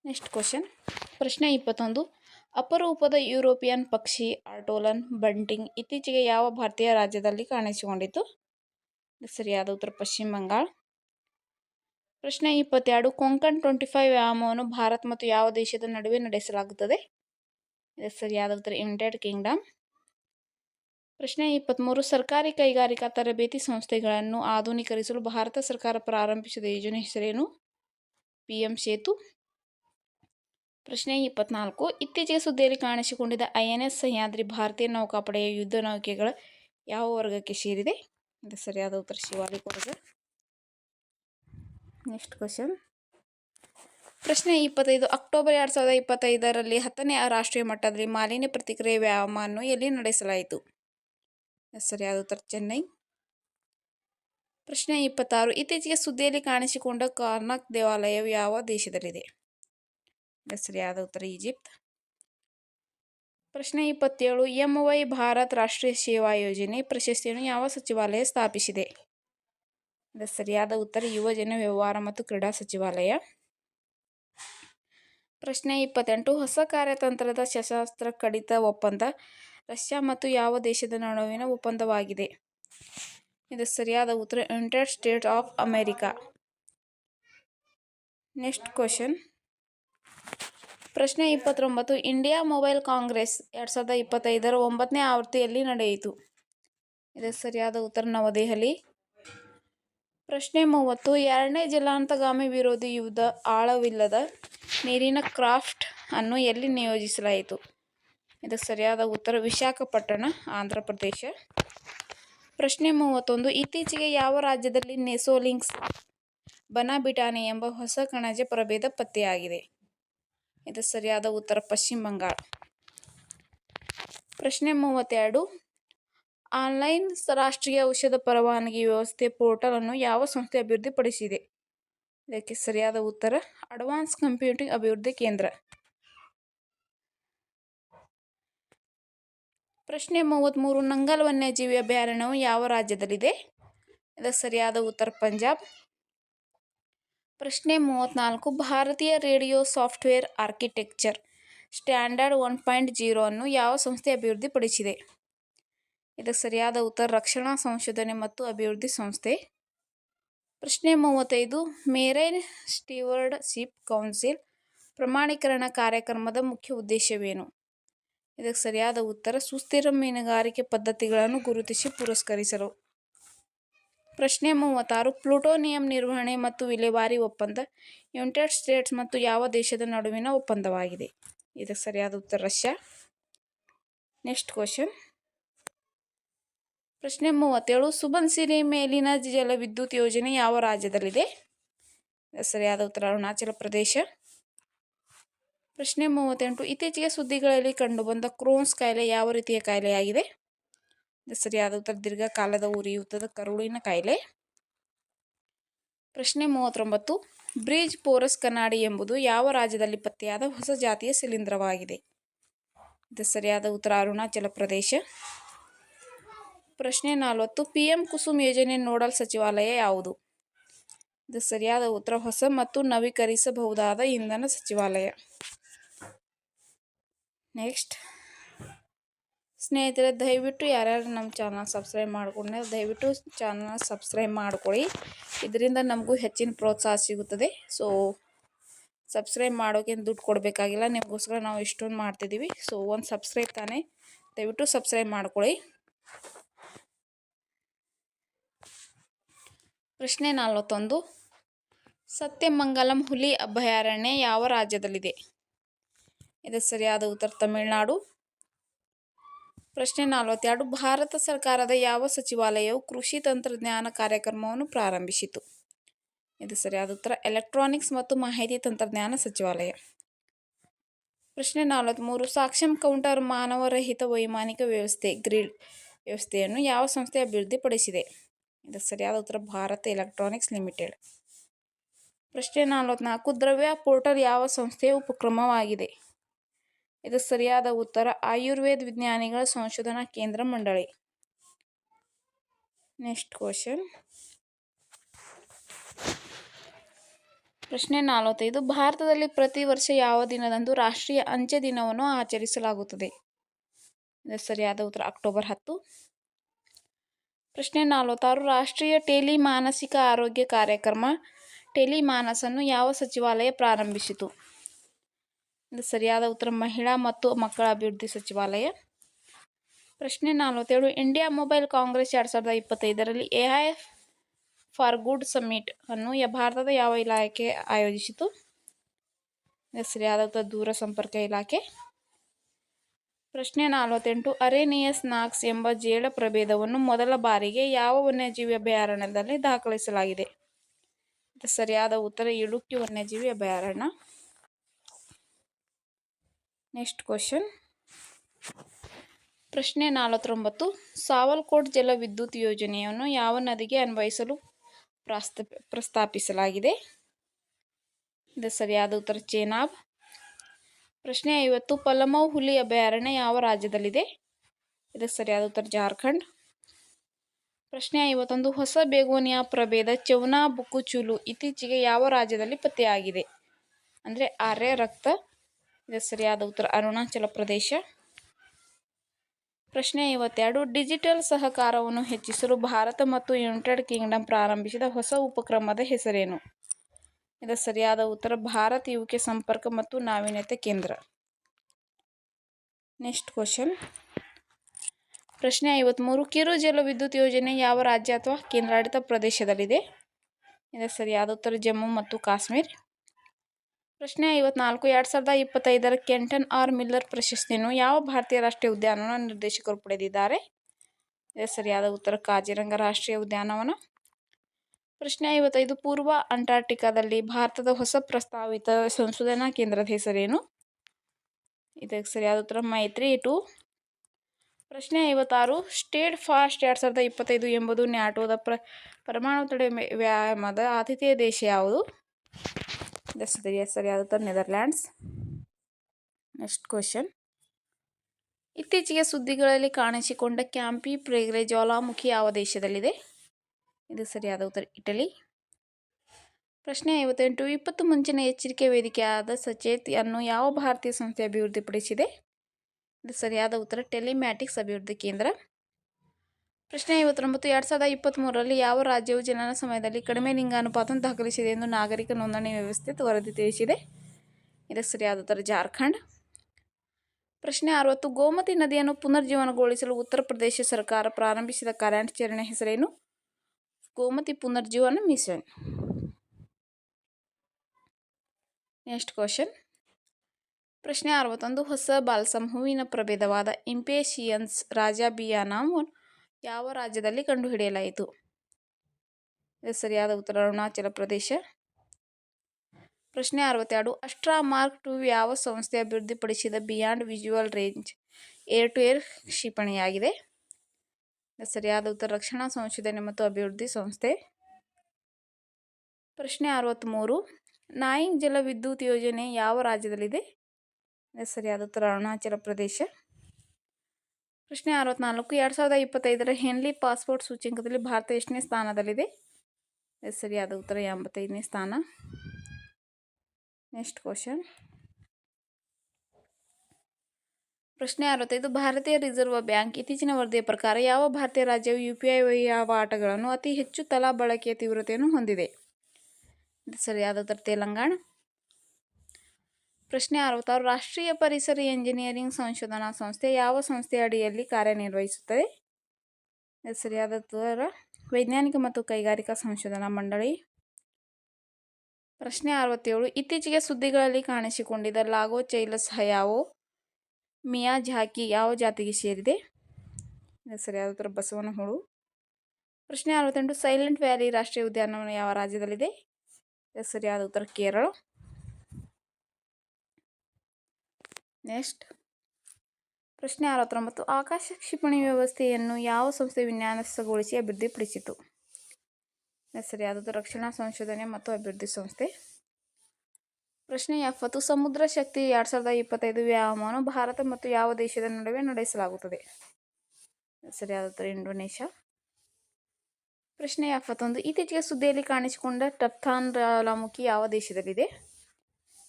ನೆಕ್ಸ್ಟ್ ಕ್ವಶನ್ ಪ್ರಶ್ನೆ ಇಪ್ಪತ್ತೊಂದು. ಅಪರೂಪದ ಯುರೋಪಿಯನ್ ಪಕ್ಷಿ ಆರ್ಟೋಲನ್ ಬಂಟಿಂಗ್ ಇತ್ತೀಚೆಗೆ ಯಾವ ಭಾರತೀಯ ರಾಜ್ಯದಲ್ಲಿ ಕಾಣಿಸಿಕೊಂಡಿತ್ತು? ಸರಿಯಾದ ಉತ್ತರ, ಪಶ್ಚಿಮ ಬಂಗಾಳ. ಪ್ರಶ್ನೆ ಇಪ್ಪತ್ತೆರಡು. ಕೊಂಕಣ್ ಟ್ವೆಂಟಿ ಫೈವ್ ವ್ಯಾಯಾಮವನ್ನು ಭಾರತ ಮತ್ತು ಯಾವ ದೇಶದ ನಡುವೆ ನಡೆಸಲಾಗುತ್ತದೆ? ಸರಿಯಾದ ಉತ್ತರ, ಯುನೈಟೆಡ್ ಕಿಂಗ್ಡಮ್. ಪ್ರಶ್ನೆ ಇಪ್ಪತ್ತ್ಮೂರು ಸರ್ಕಾರಿ ಕೈಗಾರಿಕಾ ತರಬೇತಿ ಸಂಸ್ಥೆಗಳನ್ನು ಆಧುನೀಕರಿಸಲು ಭಾರತ ಸರ್ಕಾರ ಪ್ರಾರಂಭಿಸಿದ ಯೋಜನೆ ಹೆಸರೇನು? P M Setu. ಪ್ರಶ್ನೆ ಇಪ್ಪತ್ನಾಲ್ಕು, ಇತ್ತೀಚೆಗೆ ಸುದ್ದಿಯಲ್ಲಿ ಕಾಣಿಸಿಕೊಂಡಿದ್ದ ಐ ಎನ್ ಎಸ್ ಸಹ್ಯಾದ್ರಿ ಭಾರತೀಯ ನೌಕಾಪಡೆಯ ಯುದ್ಧ ನೌಕೆಗಳ ಯಾವ ವರ್ಗಕ್ಕೆ ಸೇರಿದೆ? ಇದು ಸರಿಯಾದ ಉತ್ತರ ಶಿವಾಲಿ ಕೊಡುಗೆ ನೆಕ್ಸ್ಟ್ ಕ್ವಶನ್ ಪ್ರಶ್ನೆ ಇಪ್ಪತ್ತೈದು, ಅಕ್ಟೋಬರ್ ಎರಡು ಸಾವಿರದ ಇಪ್ಪತ್ತೈದರಲ್ಲಿ ಹತ್ತನೇ ರಾಷ್ಟ್ರೀಯ ಮಟ್ಟದಲ್ಲಿ ಮಾಲಿನ್ಯ ಪ್ರತಿಕ್ರಿಯೆ ವ್ಯಾಯಾಮವನ್ನು ಎಲ್ಲಿ ನಡೆಸಲಾಯಿತು. ಸರಿಯಾದ ಉತ್ತರ ಚೆನ್ನೈ. ಪ್ರಶ್ನೆ ಇಪ್ಪತ್ತಾರು. ಇತ್ತೀಚೆಗೆ ಸುದ್ದಿಯಲ್ಲಿ ಕಾಣಿಸಿಕೊಂಡ ಕಾರ್ನಾಕ್ ದೇವಾಲಯವು ಯಾವ ದೇಶದಲ್ಲಿದೆ? ಸರಿಯಾದ ಉತ್ತರ ಈಜಿಪ್ಟ್ ಪ್ರಶ್ನೆ ಇಪ್ಪತ್ತೇಳು. ಎಂ ವೈ ಭಾರತ್ ರಾಷ್ಟ್ರೀಯ ಸೇವಾ ಯೋಜನೆ ಪ್ರಶಸ್ತಿಯನ್ನು ಯಾವ ಸಚಿವಾಲಯ ಸ್ಥಾಪಿಸಿದೆ? ಸರಿಯಾದ ಉತ್ತರ ಯುವಜನ ವ್ಯವಹಾರ ಮತ್ತು ಕ್ರೀಡಾ ಸಚಿವಾಲಯ. ಪ್ರಶ್ನೆ ಇಪ್ಪತ್ತೆಂಟು. ಹೊಸ ಕಾರ್ಯತಂತ್ರದ ಸಶಸ್ತ್ರ ಕಡಿತ ಒಪ್ಪಂದ ರಷ್ಯಾ ಮತ್ತು ಯಾವ ದೇಶದ ನಡುವಿನ ಒಪ್ಪಂದವಾಗಿದೆ? ಇದು ಸರಿಯಾದ ಉತ್ತರ. United States of America next question ಪ್ರಶ್ನೆ ಇಪ್ಪತ್ತೊಂಬತ್ತು. ಇಂಡಿಯಾ ಮೊಬೈಲ್ ಕಾಂಗ್ರೆಸ್ ಎರಡು ಸಾವಿರದ ಇಪ್ಪತ್ತೈದರ ಒಂಬತ್ತನೇ ಆವೃತ್ತಿಯಲ್ಲಿ ನಡೆಯಿತು. ಇದು ಸರಿಯಾದ ಉತ್ತರ ನವದೆಹಲಿ. ಪ್ರಶ್ನೆ ಮೂವತ್ತು. ಎರಡನೇ ಜಲಾಂತಗಾಮಿ ವಿರೋಧಿ ಯುದ್ಧ ಆಳವಿಲ್ಲದ ನೀರಿನ ಕ್ರಾಫ್ಟ್ ಅನ್ನು ಎಲ್ಲಿ ನಿಯೋಜಿಸಲಾಯಿತು? ಇದು ಸರಿಯಾದ ಉತ್ತರ ವಿಶಾಖಪಟ್ಟಣ, ಆಂಧ್ರ ಪ್ರದೇಶ. ಪ್ರಶ್ನೆ ಮೂವತ್ತೊಂದು, ಇತ್ತೀಚೆಗೆ ಯಾವ ರಾಜ್ಯದಲ್ಲಿ ನೆಸೋಲಿಂಕ್ಸ್ ಬನಾಬಿಟಾನೆ ಎಂಬ ಹೊಸ ಕಣಜ ಪ್ರಭೇದ ಪತ್ತೆಯಾಗಿದೆ? ಇದು ಸರಿಯಾದ ಉತ್ತರ ಪಶ್ಚಿಮ ಬಂಗಾಳ. ಪ್ರಶ್ನೆ ಮೂವತ್ತೆರಡು, ಆನ್ಲೈನ್ ರಾಷ್ಟ್ರೀಯ ಔಷಧ ಪರವಾನಗಿ ವ್ಯವಸ್ಥೆ ಪೋರ್ಟಲ್ ಅನ್ನು ಯಾವ ಸಂಸ್ಥೆ ಅಭಿವೃದ್ಧಿಪಡಿಸಿದೆ? ಇದಕ್ಕೆ ಸರಿಯಾದ ಉತ್ತರ, ಅಡ್ವಾನ್ಸ್ ಕಂಪ್ಯೂಟಿಂಗ್ ಅಭಿವೃದ್ಧಿ ಕೇಂದ್ರ. ಪ್ರಶ್ನೆ ಮೂವತ್ತ್ಮೂರು ನಂಗಲ್ ವನ್ಯಜೀವಿ ಅಭಯಾರಣ್ಯವು ಯಾವ ರಾಜ್ಯದಲ್ಲಿದೆ? ಇದಕ್ಕೆ ಸರಿಯಾದ ಉತ್ತರ ಪಂಜಾಬ್. ಪ್ರಶ್ನೆ ಮೂವತ್ತ್ನಾಲ್ಕು ಭಾರತೀಯ radio software architecture standard one point zero ಅನ್ನು ಯಾವ ಸಂಸ್ಥೆ ಅಭಿವೃದ್ಧಿಪಡಿಸಿದೆ? ಇದಕ್ಕೆ ಸರಿಯಾದ ಉತ್ತರ, ರಕ್ಷಣಾ ಸಂಶೋಧನೆ ಮತ್ತು ಅಭಿವೃದ್ಧಿ ಸಂಸ್ಥೆ. ಪ್ರಶ್ನೆ ಮೂವತ್ತೈದು ಮೇರೈನ್ ಸ್ಟೀವರ್ಡ್ಶಿಪ್ ಕೌನ್ಸಿಲ್ ಪ್ರಮಾಣೀಕರಣ ಕಾರ್ಯಕ್ರಮದ ಮುಖ್ಯ ಉದ್ದೇಶವೇನು? ಇದಕ್ಕೆ ಸರಿಯಾದ ಉತ್ತರ ಸುಸ್ಥಿರ ಮೀನುಗಾರಿಕೆ ಪದ್ಧತಿಗಳನ್ನು ಗುರುತಿಸಿ ಪುರಸ್ಕರಿಸಲು. ಪ್ರಶ್ನೆ ಮೂವತ್ತಾರು, ಪ್ಲೂಟೋನಿಯಂ ನಿರ್ವಹಣೆ ಮತ್ತು ವಿಲೇವಾರಿ ಒಪ್ಪಂದ ಯುನೈಟೆಡ್ ಸ್ಟೇಟ್ಸ್ ಮತ್ತು ಯಾವ ದೇಶದ ನಡುವಿನ ಒಪ್ಪಂದವಾಗಿದೆ? ಇದಕ್ಕೆ ಸರಿಯಾದ ಉತ್ತರ ರಷ್ಯಾ. Next question. ಪ್ರಶ್ನೆ ಮೂವತ್ತೇಳು ಸುಬನ್ಸಿರಿ ಮೇಲಿನ ಜಲವಿದ್ಯುತ್ ಯೋಜನೆ ಯಾವ ರಾಜ್ಯದಲ್ಲಿದೆ? ಸರಿಯಾದ ಉತ್ತರ ಅರುಣಾಚಲ ಪ್ರದೇಶ. ಪ್ರಶ್ನೆ ಮೂವತ್ತೆಂಟು, ಇತ್ತೀಚೆಗೆ ಸುದ್ದಿಗಳಲ್ಲಿ ಕಂಡುಬಂದ ಕ್ರೋನ್ಸ್ ಕಾಯಿಲೆ ಯಾವ ರೀತಿಯ ಕಾಯಿಲೆಯಾಗಿದೆ? ಸರಿಯಾದ ಉತ್ತರ, ದೀರ್ಘಕಾಲದ ಉರಿಯೂತದ ಕರುಳಿನ ಕಾಯಿಲೆ. ಪ್ರಶ್ನೆ ಮೂವತ್ತೊಂಬತ್ತು, ಬ್ರಿಜ್ ಪೋರಸ್ ಕನಾಡಿ ಎಂಬುದು ಯಾವ ರಾಜ್ಯದಲ್ಲಿ ಪತ್ತೆಯಾದ ಹೊಸ ಜಾತಿಯ ಶಿಲೀಂಧ್ರವಾಗಿದೆ? ಇದು ಸರಿಯಾದ ಉತ್ತರ, ಅರುಣಾಚಲ ಪ್ರದೇಶ. ಪ್ರಶ್ನೆ ನಲವತ್ತು ಪಿ ಎಂ ಕುಸುಮ್ ಯೋಜನೆ ನೋಡಲ್ ಸಚಿವಾಲಯ ಯಾವುದು? ಇದು ಸರಿಯಾದ ಉತ್ತರ, ಹೊಸ ಮತ್ತು ನವೀಕರಿಸಬಹುದಾದ ಇಂಧನ ಸಚಿವಾಲಯ. ನೆಕ್ಸ್ಟ್. ಸ್ನೇಹಿತರೆ, ದಯವಿಟ್ಟು ಯಾರ್ಯಾರು ನಮ್ಮ ಚಾನಲ್ ಸಬ್ಸ್ಕ್ರೈಬ್ ಮಾಡ್ಕೊಂಡ್ರೆ ದಯವಿಟ್ಟು ಚಾನಲ್ ಸಬ್ಸ್ಕ್ರೈಬ್ ಮಾಡ್ಕೊಳ್ಳಿ. ಇದರಿಂದ ನಮಗೂ ಹೆಚ್ಚಿನ ಪ್ರೋತ್ಸಾಹ ಸಿಗುತ್ತದೆ. ಸೊ ಸಬ್ಸ್ಕ್ರೈಬ್ ಮಾಡೋಕ್ಕೇನು ದುಡ್ಡು ಕೊಡಬೇಕಾಗಿಲ್ಲ. ನಿಮಗೋಸ್ಕರ ನಾವು ಇಷ್ಟೊಂದು ಮಾಡ್ತಿದ್ದೀವಿ. ಸೊ ಒಂದು ಸಬ್ಸ್ಕ್ರೈಬ್ ತಾನೇ? ದಯವಿಟ್ಟು ಸಬ್ಸ್ಕ್ರೈಬ್ ಮಾಡ್ಕೊಳ್ಳಿ. ಪ್ರಶ್ನೆ ನಲವತ್ತೊಂದು. ಸತ್ಯಮಂಗಲಂ ಹುಲಿ ಅಭಯಾರಣ್ಯ ಯಾವ ರಾಜ್ಯದಲ್ಲಿದೆ? ಇದು ಸರಿಯಾದ ಉತ್ತರ ತಮಿಳುನಾಡು. ಪ್ರಶ್ನೆ ನಲವತ್ತೆರಡು, ಭಾರತ ಸರ್ಕಾರದ ಯಾವ ಸಚಿವಾಲಯವು ಕೃಷಿ ತಂತ್ರಜ್ಞಾನ ಕಾರ್ಯಕ್ರಮವನ್ನು ಪ್ರಾರಂಭಿಸಿತು? ಇದು ಸರಿಯಾದ ಉತ್ತರ, ಎಲೆಕ್ಟ್ರಾನಿಕ್ಸ್ ಮತ್ತು ಮಾಹಿತಿ ತಂತ್ರಜ್ಞಾನ ಸಚಿವಾಲಯ. ಪ್ರಶ್ನೆ ನಲವತ್ತ್ಮೂರು ಸಾಕ್ಷಮ್ ಕೌಂಟರ್ ಮಾನವರಹಿತ ವೈಮಾನಿಕ ವ್ಯವಸ್ಥೆ, ಗ್ರಿಡ್ ವ್ಯವಸ್ಥೆಯನ್ನು ಯಾವ ಸಂಸ್ಥೆ ಅಭಿವೃದ್ಧಿಪಡಿಸಿದೆ? ಇದು ಸರಿಯಾದ ಉತ್ತರ, ಭಾರತ ಎಲೆಕ್ಟ್ರಾನಿಕ್ಸ್ ಲಿಮಿಟೆಡ್. ಪ್ರಶ್ನೆ ನಲವತ್ನಾಲ್ಕು, ದ್ರವ್ಯ ಪೋರ್ಟಲ್ ಯಾವ ಸಂಸ್ಥೆಯ ಉಪಕ್ರಮವಾಗಿದೆ? ಇದು ಸರಿಯಾದ ಉತ್ತರ. ಆಯುರ್ವೇದ ವಿಜ್ಞಾನಿಗಳ ಸಂಶೋಧನಾ ಕೇಂದ್ರ ಮಂಡಳಿ. ನೆಕ್ಸ್ಟ್ ಕ್ವಶನ್ ಪ್ರಶ್ನೆ ನಲವತ್ತೈದು. ಭಾರತದಲ್ಲಿ ಪ್ರತಿ ವರ್ಷ ಯಾವ ದಿನದಂದು ರಾಷ್ಟ್ರೀಯ ಅಂಚೆ ದಿನವನ್ನು ಆಚರಿಸಲಾಗುತ್ತದೆ? ಇದು ಸರಿಯಾದ ಉತ್ತರ. ಅಕ್ಟೋಬರ್ ಹತ್ತು. ಪ್ರಶ್ನೆ ನಲವತ್ತಾರು. ರಾಷ್ಟ್ರೀಯ ಟೆಲಿ ಮಾನಸಿಕ ಆರೋಗ್ಯ ಕಾರ್ಯಕ್ರಮ, ಟೆಲಿಮಾನಸನ್ನು ಯಾವ ಸಚಿವಾಲಯ ಪ್ರಾರಂಭಿಸಿತು? ಸರಿಯಾದ ಉತ್ತರ ಮಹಿಳಾ ಮತ್ತು ಮಕ್ಕಳ ಅಭಿವೃದ್ಧಿ ಸಚಿವಾಲಯ. ಪ್ರಶ್ನೆ ನಲವತ್ತೇಳು, ಇಂಡಿಯಾ ಮೊಬೈಲ್ ಕಾಂಗ್ರೆಸ್ ಎರಡು ಸಾವಿರದ ಇಪ್ಪತ್ತೈದರಲ್ಲಿ A I for good summit ಅನ್ನು ಭಾರತದ ಯಾವ ಇಲಾಖೆ ಆಯೋಜಿಸಿತು? ಸರಿಯಾದ ಉತ್ತರ ದೂರ ಸಂಪರ್ಕ ಇಲಾಖೆ. ಪ್ರಶ್ನೆ ನಲವತ್ತೆಂಟು, ಅರೇನಿಯಸ್ ನಾಕ್ಸ್ ಎಂಬ ಜೇಡ ಪ್ರಭೇದವನ್ನು ಮೊದಲ ಬಾರಿಗೆ ಯಾವ ವನ್ಯಜೀವಿ ಅಭಯಾರಣ್ಯದಲ್ಲಿ ದಾಖಲಿಸಲಾಗಿದೆ? ಸರಿಯಾದ ಉತ್ತರ, ಇಳುಕಿ ವನ್ಯಜೀವಿ ಅಭಯಾರಣ್ಯ. ನೆಕ್ಸ್ಟ್ ಕ್ವಶನ್ ಪ್ರಶ್ನೆ ನಲವತ್ತೊಂಬತ್ತು. ಸಾವಲ್ಕೋಟ್ ಜಲ ವಿದ್ಯುತ್ ಯೋಜನೆಯನ್ನು ಯಾವ ನದಿಗೆ ಅನ್ವಯಿಸಲು ಪ್ರಾಸ್ತ, ಪ್ರಸ್ತಾಪಿಸಲಾಗಿದೆ? ಇದು ಸರಿಯಾದ ಉತ್ತರ ಚೇನಾಬ್. ಪ್ರಶ್ನೆ ಐವತ್ತು. ಪಲಮೌ ಹುಲಿ ಅಭಯಾರಣ್ಯ ಯಾವ ರಾಜ್ಯದಲ್ಲಿದೆ? ಇದಕ್ಕೆ ಸರಿಯಾದ ಉತ್ತರ ಜಾರ್ಖಂಡ್. ಪ್ರಶ್ನೆ ಐವತ್ತೊಂದು. ಹೊಸ ಬೇಗೋನಿಯಾ ಪ್ರಭೇದ ಚೌನಾ ಬುಕ್ಕುಚುಲು ಇತ್ತೀಚೆಗೆ ಯಾವ ರಾಜ್ಯದಲ್ಲಿ ಪತ್ತೆಯಾಗಿದೆ? ಅಂದರೆ ಆರ್ಯ ರಕ್ತ ಇದು ಸರಿಯಾದ ಉತ್ತರ. ಅರುಣಾಚಲ ಪ್ರದೇಶ. ಪ್ರಶ್ನೆ ಐವತ್ತೆರಡು. ಡಿಜಿಟಲ್ ಸಹಕಾರವನ್ನು ಹೆಚ್ಚಿಸಲು ಭಾರತ ಮತ್ತು ಯುನೈಟೆಡ್ ಕಿಂಗ್ಡಮ್ ಪ್ರಾರಂಭಿಸಿದ ಹೊಸ ಉಪಕ್ರಮದ ಹೆಸರೇನು? ಇದರ ಸರಿಯಾದ ಉತ್ತರ. ಭಾರತ್ ಯುಕೆ ಸಂಪರ್ಕ ಮತ್ತು ನಾವೀನ್ಯತೆ ಕೇಂದ್ರ. Next question. ಪ್ರಶ್ನೆ ಐವತ್ತ್ಮೂರು ಕಿರು ಜಲ ವಿದ್ಯುತ್ ಯೋಜನೆ ಯಾವ ರಾಜ್ಯ ಅಥವಾ ಕೇಂದ್ರಾಡಳಿತ ಪ್ರದೇಶದಲ್ಲಿದೆ? ಇದರ ಸರಿಯಾದ ಉತ್ತರ. ಜಮ್ಮು ಮತ್ತು ಕಾಶ್ಮೀರ್. ಪ್ರಶ್ನೆ ಐವತ್ನಾಲ್ಕು, ಎರಡು ಸಾವಿರದ ಇಪ್ಪತ್ತೈದರ ಕೆಂಟನ್ ಆರ್ ಮಿಲ್ಲರ್ ಪ್ರಶಸ್ತಿಯನ್ನು ಯಾವ ಭಾರತೀಯ ರಾಷ್ಟ್ರೀಯ ಉದ್ಯಾನವನ ನಿರ್ದೇಶಕರು ಪಡೆದಿದ್ದಾರೆ? ಸರಿಯಾದ ಉತ್ತರ ಕಾಜಿರಂಗ ರಾಷ್ಟ್ರೀಯ ಉದ್ಯಾನವನ. ಪ್ರಶ್ನೆ ಐವತ್ತೈದು, ಪೂರ್ವ ಅಂಟಾರ್ಟಿಕಾದಲ್ಲಿ ಭಾರತದ ಹೊಸ ಪ್ರಸ್ತಾವಿತ ಸಂಶೋಧನಾ ಕೇಂದ್ರದ ಹೆಸರೇನು? ಇದಕ್ಕೆ ಸರಿಯಾದ ಉತ್ತರ ಮೈತ್ರಿ ಟು. ಪ್ರಶ್ನೆ ಐವತ್ತಾರು, ಸ್ಟೇಟ್ ಫಾಸ್ಟ್ ಎರಡು ಸಾವಿರದ ಇಪ್ಪತ್ತೈದು ಎಂಬುದು ನ್ಯಾಟೋದ ಪ್ರ, ಪರಮಾಣು ತಡೆ ವ್ಯಾಯಾಮದ ಆತಿಥೇಯ ದೇಶ ಯಾವುದು? ಇದು ಸರಿಯ ಸರಿಯಾದ ಉತ್ತರ ನೆದರ್ಲ್ಯಾಂಡ್ಸ್ ನೆಕ್ಸ್ಟ್ ಕ್ವಶನ್ ಇತ್ತೀಚೆಗೆ ಸುದ್ದಿಗಳಲ್ಲಿ ಕಾಣಿಸಿಕೊಂಡ ಕ್ಯಾಂಪಿ ಪ್ರೇಗ್ರೆ ಜ್ವಾಲಾಮುಖಿ ಯಾವ ದೇಶದಲ್ಲಿದೆ? ಇದು ಸರಿಯಾದ ಉತ್ತರ, ಇಟಲಿ. ಪ್ರಶ್ನೆ ಐವತ್ತೆಂಟು, ಇಪ್ಪತ್ತು ಮುಂಚಿನ ಎಚ್ಚರಿಕೆ ವೇದಿಕೆಯಾದ ಸಚೇತ್ ಅನ್ನು ಯಾವ ಭಾರತೀಯ ಸಂಸ್ಥೆ ಅಭಿವೃದ್ಧಿಪಡಿಸಿದೆ? ಇದು ಸರಿಯಾದ ಉತ್ತರ, ಟೆಲಿಮ್ಯಾಟಿಕ್ಸ್ ಅಭಿವೃದ್ಧಿ ಕೇಂದ್ರ. ಪ್ರಶ್ನೆ ಐವತ್ತೊಂಬತ್ತು, ಎರಡು ಸಾವಿರದ ಇಪ್ಪತ್ತ್ಮೂರರಲ್ಲಿ ಯಾವ ರಾಜ್ಯವು ಜನನ ಸಮಯದಲ್ಲಿ ಕಡಿಮೆ ಲಿಂಗಾನುಪಾತವನ್ನು ದಾಖಲಿಸಿದೆ ಎಂದು ನಾಗರಿಕ ನೋಂದಣಿ ವ್ಯವಸ್ಥೆ ವರದಿ ತಿಳಿಸಿದೆ? ಇದಕ್ಕೆ ಸರಿಯಾದ ಉತ್ತರ ಜಾರ್ಖಂಡ್. ಪ್ರಶ್ನೆ ಅರವತ್ತು, ಗೋಮತಿ ನದಿಯನ್ನು ಪುನರ್ಜೀವನಗೊಳಿಸಲು ಉತ್ತರ ಪ್ರದೇಶ ಸರ್ಕಾರ ಪ್ರಾರಂಭಿಸಿದ ಕಾರ್ಯಾಚರಣೆ ಹೆಸರೇನು? ಗೋಮತಿ ಪುನರ್ಜೀವನ ಮಿಷನ್. Next question. ಪ್ರಶ್ನೆ ಅರವತ್ತೊಂದು, ಹೊಸ ಬಾಲ್ಸಮ್ ಹೂವಿನ ಪ್ರಭೇದವಾದ ಇಂಪೇಶಿಯನ್ಸ್ ರಾಜಾಬಿಯಾನವನ್ನು ಯಾವ ರಾಜ್ಯದಲ್ಲಿ ಕಂಡುಹಿಡಿಯಲಾಯಿತು? ಸರಿಯಾದ ಉತ್ತರ ಅರುಣಾಚಲ ಪ್ರದೇಶ. ಪ್ರಶ್ನೆ ಅರವತ್ತೆರಡು. ಅಸ್ಟ್ರಾ ಮಾರ್ಕ್ ಟು ಯಾವ ಸಂಸ್ಥೆ ಅಭಿವೃದ್ಧಿಪಡಿಸಿದ beyond visual range air to air ಕ್ಷಿಪಣಿಯಾಗಿದೆ? ಸರಿಯಾದ ಉತ್ತರ. ರಕ್ಷಣಾ ಸಂಶೋಧನೆ ಮತ್ತು ಅಭಿವೃದ್ಧಿ ಸಂಸ್ಥೆ. ಪ್ರಶ್ನೆ ಅರವತ್ತ್ಮೂರು ನಾಯಿಂಗ್ ಜಲ ವಿದ್ಯುತ್ ಯೋಜನೆ ಯಾವ ರಾಜ್ಯದಲ್ಲಿದೆ? ಸರಿಯಾದ ಉತ್ತರ ಅರುಣಾಚಲ ಪ್ರದೇಶ. ಪ್ರಶ್ನೆ ಅರವತ್ನಾಲ್ಕು, ಎರಡು ಸಾವಿರದ ಇಪ್ಪತ್ತೈದರ ಹೆನ್ಲಿ ಪಾಸ್ಪೋರ್ಟ್ ಸೂಚ್ಯಂಕದಲ್ಲಿ ಭಾರತ ಎಷ್ಟನೇ ಸ್ಥಾನದಲ್ಲಿದೆ? ಸರಿಯಾದ ಉತ್ತರ ಎಂಬತ್ತೈದನೇ ಸ್ಥಾನ. Next question. ಪ್ರಶ್ನೆ ಅರವತ್ತೈದು, ಭಾರತೀಯ ರಿಸರ್ವ್ ಬ್ಯಾಂಕ್ ಇತ್ತೀಚಿನ ವರದಿಯ ಪ್ರಕಾರ ಯಾವ ಭಾರತೀಯ ರಾಜ್ಯವು ಯು ಪಿ ಐ ಅತಿ ಹೆಚ್ಚು ತಲಾ ಬಳಕೆಯ ತೀವ್ರತೆಯನ್ನು ಹೊಂದಿದೆ? ಸರಿಯಾದ ಉತ್ತರ, ತೆಲಂಗಾಣ. ಪ್ರಶ್ನೆ ಅರವತ್ತಾರು. ರಾಷ್ಟ್ರೀಯ ಪರಿಸರ ಎಂಜಿನಿಯರಿಂಗ್ ಸಂಶೋಧನಾ ಸಂಸ್ಥೆ ಯಾವ ಸಂಸ್ಥೆಯ ಅಡಿಯಲ್ಲಿ ಕಾರ್ಯನಿರ್ವಹಿಸುತ್ತದೆ? ಸರಿಯಾದ ಉತ್ತರ ವೈಜ್ಞಾನಿಕ ಮತ್ತು ಕೈಗಾರಿಕಾ ಸಂಶೋಧನಾ ಮಂಡಳಿ. ಪ್ರಶ್ನೆ ಅರವತ್ತೇಳು. ಇತ್ತೀಚೆಗೆ ಸುದ್ದಿಗಳಲ್ಲಿ ಕಾಣಿಸಿಕೊಂಡಿದ್ದ ಲಾಗೋ ಚೈಲಸ್ ಹಯಾವೋ ಮಿಯಾಜಾಕಿ ಯಾವ ಜಾತಿಗೆ ಸೇರಿದೆ? ಸರಿಯಾದ ಉತ್ತರ ಬಸವನ ಹುಳು ಪ್ರಶ್ನೆ ಅರವತ್ತೆಂಟು. ಸೈಲೆಂಟ್ ವ್ಯಾಲಿ ರಾಷ್ಟ್ರೀಯ ಉದ್ಯಾನವನ ಯಾವ ರಾಜ್ಯದಲ್ಲಿದೆ? ಸರಿಯಾದ ಉತ್ತರ, ಕೇರಳ. ನೆಕ್ಸ್ಟ್. ಪ್ರಶ್ನೆ ಅರವತ್ತೊಂಬತ್ತು. ಆಕಾಶ ಕ್ಷಿಪಣಿ ವ್ಯವಸ್ಥೆಯನ್ನು ಯಾವ ಸಂಸ್ಥೆ ವಿನ್ಯಾಸಗೊಳಿಸಿ ಅಭಿವೃದ್ಧಿಪಡಿಸಿತು? ಸರಿ ಅದು ಉತ್ತರ ರಕ್ಷಣಾ ಸಂಶೋಧನೆ ಮತ್ತು ಅಭಿವೃದ್ಧಿ ಸಂಸ್ಥೆ. ಪ್ರಶ್ನೆ ಎಪ್ಪತ್ತು. ಸಮುದ್ರ ಶಕ್ತಿ ಎರಡು ಸಾವಿರದ ಇಪ್ಪತ್ತೈದು ವ್ಯಾಯಾಮವನ್ನು ಭಾರತ ಮತ್ತು ಯಾವ ದೇಶದ ನಡುವೆ ನಡೆಸಲಾಗುತ್ತದೆ? ಸರಿಯಾದ ಇಂಡೋನೇಷ್ಯಾ. ಪ್ರಶ್ನೆ ಎಪ್ಪತ್ತೊಂದು. ಇತ್ತೀಚೆಗೆ ಸುದ್ದಿಯಲ್ಲಿ ಕಾಣಿಸಿಕೊಂಡ ಟಪ್ಥಾನ್ ಜ್ವಾಲಾಮುಖಿ ಯಾವ ದೇಶದಲ್ಲಿದೆ?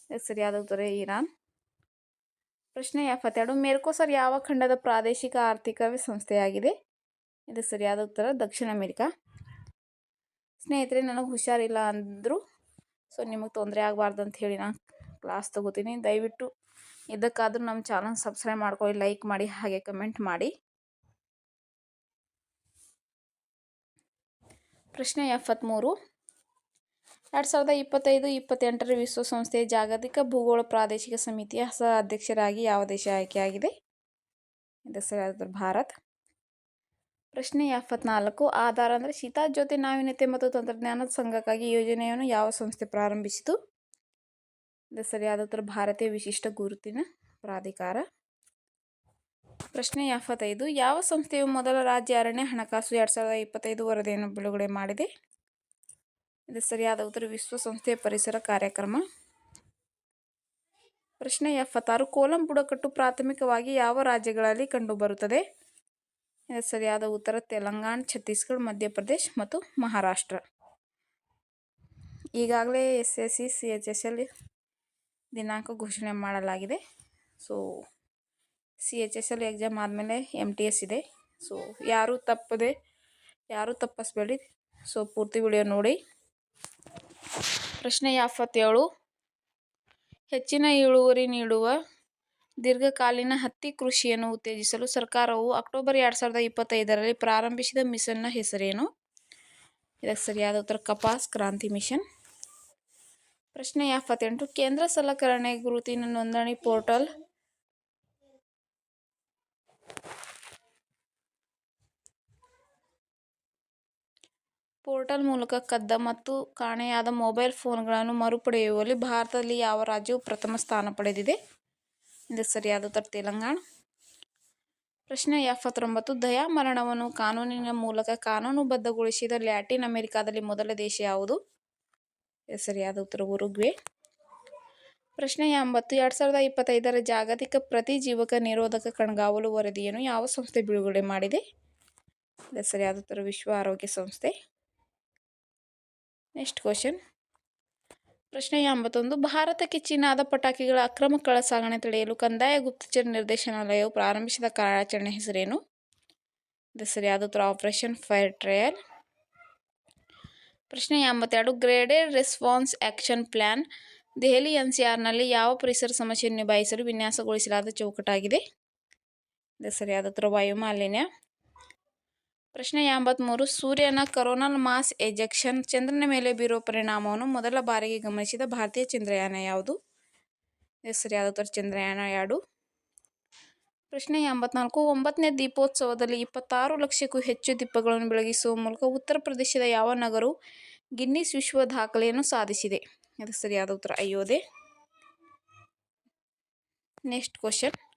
ಸರಿ ಸರಿಯಾದ ಉತ್ತರ ಇರಾನ್. ಪ್ರಶ್ನೆ ಎಪ್ಪತ್ತೆರಡು, ಮೆರ್ಕೋಸರ್ ಯಾವ ಖಂಡದ ಪ್ರಾದೇಶಿಕ ಆರ್ಥಿಕ ಸಂಸ್ಥೆಯಾಗಿದೆ ಇದು ಸರಿಯಾದ ಉತ್ತರ, ದಕ್ಷಿಣ ಅಮೆರಿಕ. ಸ್ನೇಹಿತರೆ, ನನಗೆ ಹುಷಾರಿಲ್ಲ ಅಂದರು, ಸೊ ನಿಮಗೆ ತೊಂದರೆ ಆಗಬಾರ್ದು ಅಂತ ಹೇಳಿ ನಾನು ಕ್ಲಾಸ್ ತೊಗೋತೀನಿ. ದಯವಿಟ್ಟು ಇದಕ್ಕಾದರೂ ನಮ್ಮ ಚಾನಲ್ ಸಬ್ಸ್ಕ್ರೈಬ್ ಮಾಡ್ಕೊಳ್ಳಿ, ಲೈಕ್ ಮಾಡಿ, ಹಾಗೆ ಕಮೆಂಟ್ ಮಾಡಿ. ಪ್ರಶ್ನೆ ಎಪ್ಪತ್ತ್ಮೂರು ಎರಡು ಸಾವಿರದ ಇಪ್ಪತ್ತೈದು ಇಪ್ಪತ್ತೆಂಟರ ವಿಶ್ವಸಂಸ್ಥೆಯ ಜಾಗತಿಕ ಭೂಗೋಳ ಪ್ರಾದೇಶಿಕ ಸಮಿತಿಯ ಹೊಸ ಅಧ್ಯಕ್ಷರಾಗಿ ಯಾವ ದೇಶ ಆಯ್ಕೆಯಾಗಿದೆ? ಇದು ಸರಿಯಾದ ಭಾರತ್. ಪ್ರಶ್ನೆ ಎಪ್ಪತ್ನಾಲ್ಕು. ಆಧಾರ ಅಂದರೆ ಶೀತಾಜ್ಯೋತಿ ನಾವೀನ್ಯತೆ ಮತ್ತು ತಂತ್ರಜ್ಞಾನದ ಸಂಘಕ್ಕಾಗಿ ಯೋಜನೆಯನ್ನು ಯಾವ ಸಂಸ್ಥೆ ಪ್ರಾರಂಭಿಸಿತು? ಸರಿಯಾದ ಉತ್ತರ ಭಾರತೀಯ ವಿಶಿಷ್ಟ ಗುರುತಿನ ಪ್ರಾಧಿಕಾರ. ಪ್ರಶ್ನೆ ಎಪ್ಪತ್ತೈದು. ಯಾವ ಸಂಸ್ಥೆಯು ಮೊದಲ ರಾಜ್ಯ ಅರಣ್ಯ ಹಣಕಾಸು ಎರಡು ಸಾವಿರದ ಇಪ್ಪತ್ತೈದು ವರದಿಯನ್ನು ಬಿಡುಗಡೆ ಮಾಡಿದೆ? ಇದು ಸರಿಯಾದ ಉತ್ತರ ವಿಶ್ವಸಂಸ್ಥೆಯ ಪರಿಸರ ಕಾರ್ಯಕ್ರಮ. ಪ್ರಶ್ನೆ ಎಪ್ಪತ್ತಾರು, ಕೋಲಂ ಬುಡಕಟ್ಟು ಪ್ರಾಥಮಿಕವಾಗಿ ಯಾವ ರಾಜ್ಯಗಳಲ್ಲಿ ಕಂಡುಬರುತ್ತದೆ? ಇದು ಸರಿಯಾದ ಉತ್ತರ ತೆಲಂಗಾಣ, ಛತ್ತೀಸ್ಗಢ, ಮಧ್ಯಪ್ರದೇಶ ಮತ್ತು ಮಹಾರಾಷ್ಟ್ರ. ಈಗಾಗಲೇ S S C C H S L ದಿನಾಂಕ ಘೋಷಣೆ ಮಾಡಲಾಗಿದೆ. So C H S L exam ಆದಮೇಲೆ ಎಂ ಟಿ ಎಸ್ ಇದೆ. ಸೊ, ಯಾರೂ ತಪ್ಪದೆ, ಯಾರೂ ತಪ್ಪಿಸ್ಬೇಡಿ. ಸೊ, ಪೂರ್ತಿ ವಿಡಿಯೋ ನೋಡಿ. ಪ್ರಶ್ನೆ ಎಪ್ಪತ್ತೇಳು ಹೆಚ್ಚಿನ ಇಳುವರಿ ನೀಡುವ ದೀರ್ಘಕಾಲೀನ ಹತ್ತಿ ಕೃಷಿಯನ್ನು ಉತ್ತೇಜಿಸಲು ಸರ್ಕಾರವು ಅಕ್ಟೋಬರ್ ಎರಡು ಸಾವಿರದ ಇಪ್ಪತ್ತೈದರಲ್ಲಿ ಪ್ರಾರಂಭಿಸಿದ ಮಿಷನ್ನ ಹೆಸರೇನು? ಇದಕ್ಕೆ ಸರಿಯಾದ ಉತ್ತರ ಕಪಾಸ್ ಕ್ರಾಂತಿ ಮಿಷನ್. ಪ್ರಶ್ನೆ ಎಪ್ಪತ್ತೆಂಟು ಕೇಂದ್ರ ಸಲಕರಣೆ ಗುರುತಿನ ನೋಂದಣಿ ಪೋರ್ಟಲ್ ಪೋರ್ಟಲ್ ಮೂಲಕ ಕದ್ದ ಮತ್ತು ಕಾಣೆಯಾದ ಮೊಬೈಲ್ ಫೋನ್ಗಳನ್ನು ಮರುಪಡೆಯುವಲ್ಲಿ ಭಾರತದಲ್ಲಿ ಯಾವ ರಾಜ್ಯವು ಪ್ರಥಮ ಸ್ಥಾನ ಪಡೆದಿದೆ? ಇದು ಸರಿಯಾದ ಉತ್ತರ ತೆಲಂಗಾಣ. ಪ್ರಶ್ನೆ ಎಪ್ಪತ್ತೊಂಬತ್ತು. ದಯಾಮರಣವನ್ನು ಕಾನೂನಿನ ಮೂಲಕ ಕಾನೂನುಬದ್ಧಗೊಳಿಸಿದ ಲ್ಯಾಟಿನ್ ಅಮೆರಿಕಾದಲ್ಲಿ ಮೊದಲ ದೇಶ ಯಾವುದು? ಸರಿಯಾದ ಉತ್ತರ ಉರುಗ್ವೆ. ಪ್ರಶ್ನೆ ಎಂಬತ್ತು. ಎರಡು ಸಾವಿರದ ಇಪ್ಪತ್ತೈದರ ಜಾಗತಿಕ ಪ್ರತಿಜೀವಕ ನಿರೋಧಕ ಕಣ್ಗಾವಲು ವರದಿಯನ್ನು ಯಾವ ಸಂಸ್ಥೆ ಬಿಡುಗಡೆ ಮಾಡಿದೆ? ಸರಿಯಾದ ಉತ್ತರ ವಿಶ್ವ ಆರೋಗ್ಯ ಸಂಸ್ಥೆ. ನೆಕ್ಸ್ಟ್ ಕ್ವಶನ್ ಪ್ರಶ್ನೆ ಎಂಬತ್ತೊಂದು. ಭಾರತಕ್ಕೆ ಚೀನಾದ ಪಟಾಕಿಗಳ ಅಕ್ರಮ ಕಳ್ಳಸಾಗಣೆ ತಡೆಯಲು ಕಂದಾಯ ಗುಪ್ತಚರ ನಿರ್ದೇಶನಾಲಯವು ಪ್ರಾರಂಭಿಸಿದ ಕಾರ್ಯಾಚರಣೆ ಹೆಸರೇನು? ಸರಿಯಾದ ಉತ್ತರ ಆಪರೇಷನ್ ಫೈರ್ ಟ್ರಯಲ್ ಪ್ರಶ್ನೆ ಎಂಬತ್ತೆರಡು. Graded response action plan Delhi N C ಆರ್ನಲ್ಲಿ ಯಾವ ಪರಿಸರ ಸಮಸ್ಯೆಯನ್ನು ನಿಭಾಯಿಸಲು ವಿನ್ಯಾಸಗೊಳಿಸಲಾದ ಚೌಕಟ್ಟಾಗಿದೆ? ಸರಿಯಾದ ಉತ್ತರ ವಾಯು ಮಾಲಿನ್ಯ ಪ್ರಶ್ನೆ ಎಂಬತ್ಮೂರು, ಸೂರ್ಯನ ಕರೋನಲ್ ಮಾಸ್ ಎಜೆಕ್ಷನ್ ಚಂದ್ರನ ಮೇಲೆ ಬೀರುವ ಪರಿಣಾಮವನ್ನು ಮೊದಲ ಬಾರಿಗೆ ಗಮನಿಸಿದ ಭಾರತೀಯ ಚಂದ್ರಯಾನ ಯಾವುದು? ಸರಿಯಾದ ಉತ್ತರ ಚಂದ್ರಯಾನ ಎರಡು. ಪ್ರಶ್ನೆ ಎಂಬತ್ನಾಲ್ಕು, ಒಂಬತ್ತನೇ ದೀಪೋತ್ಸವದಲ್ಲಿ ಇಪ್ಪತ್ತಾರು ಲಕ್ಷಕ್ಕೂ ಹೆಚ್ಚು ದೀಪಗಳನ್ನು ಬೆಳಗಿಸುವ ಮೂಲಕ ಉತ್ತರ ಪ್ರದೇಶದ ಯಾವ ನಗರವು ಗಿನ್ನಿಸ್ ವಿಶ್ವ ದಾಖಲೆಯನ್ನು ಸಾಧಿಸಿದೆ? ಇದು ಸರಿಯಾದ ಉತ್ತರ? ಅಯೋಧ್ಯೆ. Next question.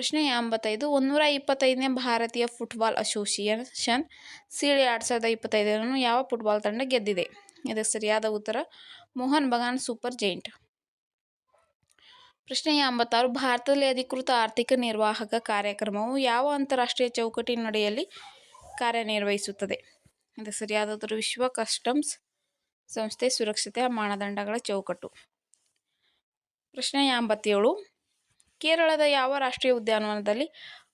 ಪ್ರಶ್ನೆ ಎಂಬತ್ತೈದು, ಒಂದೂರ ಇಪ್ಪತ್ತೈದನೇ ಭಾರತೀಯ ಫುಟ್ಬಾಲ್ ಅಸೋಸಿಯೇಷನ್ ಸೀಳಿ ಎರಡು ಸಾವಿರದ ಇಪ್ಪತ್ತೈದರನ್ನು ಯಾವ ಫುಟ್ಬಾಲ್ ತಂಡ ಗೆದ್ದಿದೆ? ಇದಕ್ಕೆ ಸರಿಯಾದ ಉತ್ತರ, ಮೋಹನ್ ಬಗಾನ್ ಸೂಪರ್ ಜೈಂಟ್. ಪ್ರಶ್ನೆ ಎಂಬತ್ತಾರು, ಭಾರತದಲ್ಲಿ ಅಧಿಕೃತ ಆರ್ಥಿಕ ನಿರ್ವಾಹಕ ಕಾರ್ಯಕ್ರಮವು ಯಾವ ಅಂತಾರಾಷ್ಟ್ರೀಯ ಚೌಕಟ್ಟಿನಡಿಯಲ್ಲಿ ಕಾರ್ಯನಿರ್ವಹಿಸುತ್ತದೆ? ಇದು ಸರಿಯಾದ ಉತ್ತರ, ವಿಶ್ವ ಕಸ್ಟಮ್ಸ್ ಸಂಸ್ಥೆ ಸುರಕ್ಷತೆಯ ಮಾನದಂಡಗಳ ಚೌಕಟ್ಟು. ಪ್ರಶ್ನೆ ಎಂಬತ್ತೇಳು ಕೇರಳದ ಯಾವ ರಾಷ್ಟ್ರೀಯ ಉದ್ಯಾನವನದಲ್ಲಿ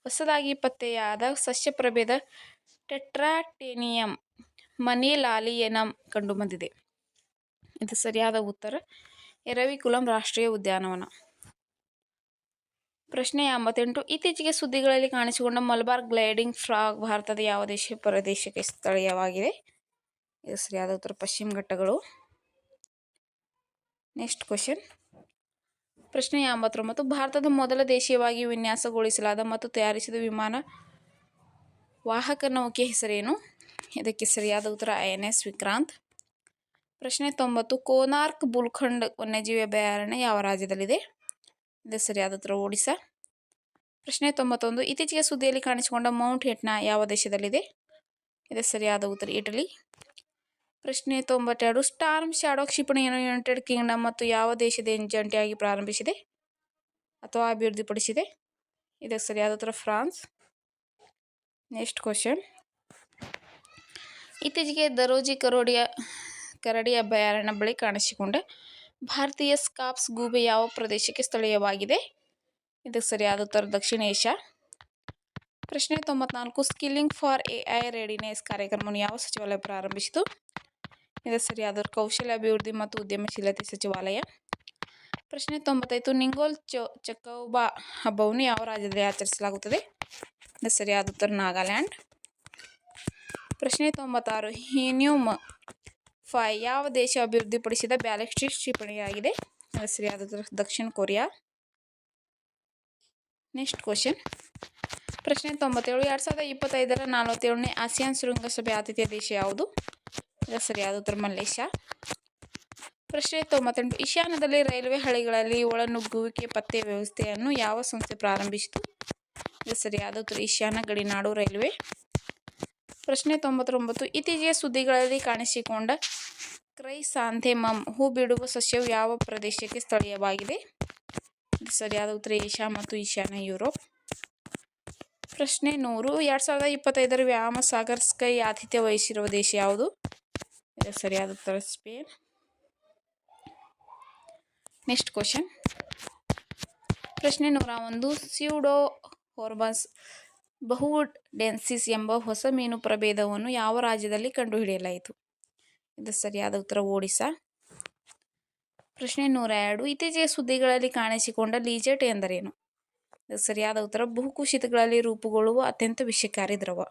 ಹೊಸದಾಗಿ ಪತ್ತೆಯಾದ ಸಸ್ಯ ಪ್ರಭೇದ ಟೆಟ್ರಾಟೇನಿಯಂ ಮನಿಲಾಲಿಯನಮ್ ಕಂಡುಬಂದಿದೆ? ಇದು ಸರಿಯಾದ ಉತ್ತರ. ಎರವಿಕುಲಂ ರಾಷ್ಟ್ರೀಯ ಉದ್ಯಾನವನ. ಪ್ರಶ್ನೆ ಎಂಬತ್ತೆಂಟು. ಇತ್ತೀಚೆಗೆ ಸುದ್ದಿಗಳಲ್ಲಿ ಕಾಣಿಸಿಕೊಂಡ ಮಲಬಾರ್ ಗ್ಲೈಡಿಂಗ್ ಫ್ರಾಗ್ ಭಾರತದ ಯಾವ ದೇಶ ಪ್ರದೇಶಕ್ಕೆ ಸ್ಥಳೀಯವಾಗಿದೆ? ಇದು ಸರಿಯಾದ ಉತ್ತರ. ಪಶ್ಚಿಮ ಘಟ್ಟಗಳು. Next question. ಪ್ರಶ್ನೆ ಎಂಬತ್ತೊಂಬತ್ತು ಭಾರತದ ಮೊದಲ ದೇಶೀಯವಾಗಿ ವಿನ್ಯಾಸಗೊಳಿಸಲಾದ ಮತ್ತು ತಯಾರಿಸಿದ ವಿಮಾನ ವಾಹಕ ನೌಕೆ ಹೆಸರೇನು? ಇದಕ್ಕೆ ಸರಿಯಾದ ಉತ್ತರ ಐ ಎನ್ ಎಸ್ ವಿಕ್ರಾಂತ್. ಪ್ರಶ್ನೆ ತೊಂಬತ್ತು, ಕೋನಾರ್ಕ್ ಬುಲ್ಖಂಡ್ ವನ್ಯಜೀವಿ ಅಭಯಾರಣ್ಯ ಯಾವ ರಾಜ್ಯದಲ್ಲಿದೆ? ಇದು ಸರಿಯಾದ ಉತ್ತರ ಒಡಿಶಾ ಪ್ರಶ್ನೆ ತೊಂಬತ್ತೊಂದು, ಇತ್ತೀಚೆಗೆ ಸುದ್ದಿಯಲ್ಲಿ ಕಾಣಿಸಿಕೊಂಡ ಮೌಂಟ್ ಹೆಟ್ನ ಯಾವ ದೇಶದಲ್ಲಿದೆ? ಇದು ಸರಿಯಾದ ಉತ್ತರ ಇಟಲಿ. ಪ್ರಶ್ನೆ ತೊಂಬತ್ತೆರಡು. ಸ್ಟಾರ್ಮ್ ಶಾಡೋ ಕ್ಷಿಪಣಿಯನ್ನು ಯುನೈಟೆಡ್ ಕಿಂಗ್ಡಮ್ ಮತ್ತು ಯಾವ ದೇಶದ ಜಂಟಿಯಾಗಿ ಪ್ರಾರಂಭಿಸಿದೆ? ಅಥವಾ ಅಭಿವೃದ್ಧಿಪಡಿಸಿದೆ? ಇದಕ್ಕೆ ಸರಿಯಾದ ಉತ್ತರ ಫ್ರಾನ್ಸ್. ನೆಕ್ಸ್ಟ್ ಕ್ವಶನ್ ಇತ್ತೀಚೆಗೆ ದರೋಜಿ ಕರೋಡಿಯ, ಕರಡಿ ಅಭಯಾರಣ್ಯ ಬಳಿ ಕಾಣಿಸಿಕೊಂಡ ಭಾರತೀಯ ಸ್ಕಾಪ್ಸ್ ಗೂಬೆ ಯಾವ ಪ್ರದೇಶಕ್ಕೆ ಸ್ಥಳೀಯವಾಗಿದೆ? ಇದಕ್ಕೆ ಸರಿಯಾದ ಉತ್ತರ ದಕ್ಷಿಣ ಏಷ್ಯಾ. ಪ್ರಶ್ನೆ ತೊಂಬತ್ನಾಲ್ಕು. Skilling for A I readiness ಕಾರ್ಯಕ್ರಮವನ್ನು ಯಾವ ಸಚಿವಾಲಯ ಪ್ರಾರಂಭಿಸಿತು? ಇದು ಸರಿಯಾದ ಕೌಶಲ್ಯ ಅಭಿವೃದ್ಧಿ ಮತ್ತು ಉದ್ಯಮಶೀಲತೆ ಸಚಿವಾಲಯ. ಪ್ರಶ್ನೆ ತೊಂಬತ್ತೈದು, ನಿಂಗೋಲ್ ಚೊ ಚಕೌಬಾ ಹಬ್ಬವನ್ನು ಯಾವ ರಾಜ್ಯದಲ್ಲಿ ಆಚರಿಸಲಾಗುತ್ತದೆ? ಇದು ಸರಿಯಾದ ಉತ್ತರ, ನಾಗಾಲ್ಯಾಂಡ್. ಪ್ರಶ್ನೆ ತೊಂಬತ್ತಾರು, ಹಿನ್ಯೂಮ್ ಫೈ ಯಾವ ದೇಶ ಅಭಿವೃದ್ಧಿಪಡಿಸಿದ ಬ್ಯಾಲಿಸ್ಟಿಕ್ ಕ್ಷಿಪಣಿಯಾಗಿದೆ? ಇದು ಸರಿಯಾದ ಉತ್ತರ, ದಕ್ಷಿಣ ಕೊರಿಯಾ. Next question. ಪ್ರಶ್ನೆ ತೊಂಬತ್ತೇಳು, ಎರಡು ಸಾವಿರದ ಇಪ್ಪತ್ತೈದರ ನಲವತ್ತೇಳನೇ ಆಸಿಯಾನ್ ಶೃಂಗಸಭೆ ಆತಿಥ್ಯ ದೇಶ ಯಾವುದು? ಇದು ಸರಿಯಾದ ಉತ್ತರ ಮಲೇಷ್ಯಾ ಪ್ರಶ್ನೆ ತೊಂಬತ್ತೆಂಟು ಈಶಾನ್ಯದಲ್ಲಿ ರೈಲ್ವೆ ಹಳಿಗಳಲ್ಲಿ ಒಳನುಗ್ಗುವಿಕೆ ಪತ್ತೆ ವ್ಯವಸ್ಥೆಯನ್ನು ಯಾವ ಸಂಸ್ಥೆ ಪ್ರಾರಂಭಿಸಿತು? ಇದು ಸರಿಯಾದ ಉತ್ತರ ಈಶಾನ್ಯ ಗಡಿನಾಡು ರೈಲ್ವೆ. ಪ್ರಶ್ನೆ ತೊಂಬತ್ತೊಂಬತ್ತು ಇತ್ತೀಚೆಗೆ ಸುದ್ದಿಗಳಲ್ಲಿ ಕಾಣಿಸಿಕೊಂಡ ಕ್ರೈಸಾಂಥೆಮಮ್ ಹೂ ಬಿಡುವ ಸಸ್ಯವು ಯಾವ ಪ್ರದೇಶಕ್ಕೆ ಸ್ಥಳೀಯವಾಗಿದೆ? ಸರಿಯಾದ ಉತ್ತರ ಏಷ್ಯಾ ಮತ್ತು ಈಶಾನ್ಯ ಯುರೋಪ್. ಪ್ರಶ್ನೆ ನೂರು. ಎರಡು ಸಾವಿರದ ಇಪ್ಪತ್ತೈದರ ವ್ಯಾಯಾಮ ಸಾಗರ್ ಸ್ಕೈ ಆತಿಥ್ಯ ವಹಿಸಿರುವ ದೇಶ ಯಾವುದು? ಸರಿಯಾದ ಉತ್ತರ ಸ್ಪೇನ್. ನೆಕ್ಸ್ಟ್ ಕ್ವಶನ್ ಪ್ರಶ್ನೆ ನೂರ ಒಂದು. ಸ್ಯೂಡೋ ಹೋರ್ಬನ್ಸ್ ಬಹುವುಡ್ ಡೆನ್ಸಿಸ್ ಎಂಬ ಹೊಸ ಮೀನು ಪ್ರಭೇದವನ್ನು ಯಾವ ರಾಜ್ಯದಲ್ಲಿ ಕಂಡುಹಿಡಿಯಲಾಯಿತು? ಇದು ಸರಿಯಾದ ಉತ್ತರ ಓಡಿಸಾ ಪ್ರಶ್ನೆ ನೂರ ಎರಡು. ಇತ್ತೀಚೆಗೆ ಸುದ್ದಿಗಳಲ್ಲಿ ಕಾಣಿಸಿಕೊಂಡ ಲೀಜೆಟ್ ಎಂದರೇನು? ಸರಿಯಾದ ಉತ್ತರ. ಭೂಕುಸಿತಗಳಲ್ಲಿ ರೂಪುಗೊಳ್ಳುವ ಅತ್ಯಂತ ವಿಷಕಾರಿ ದ್ರವ.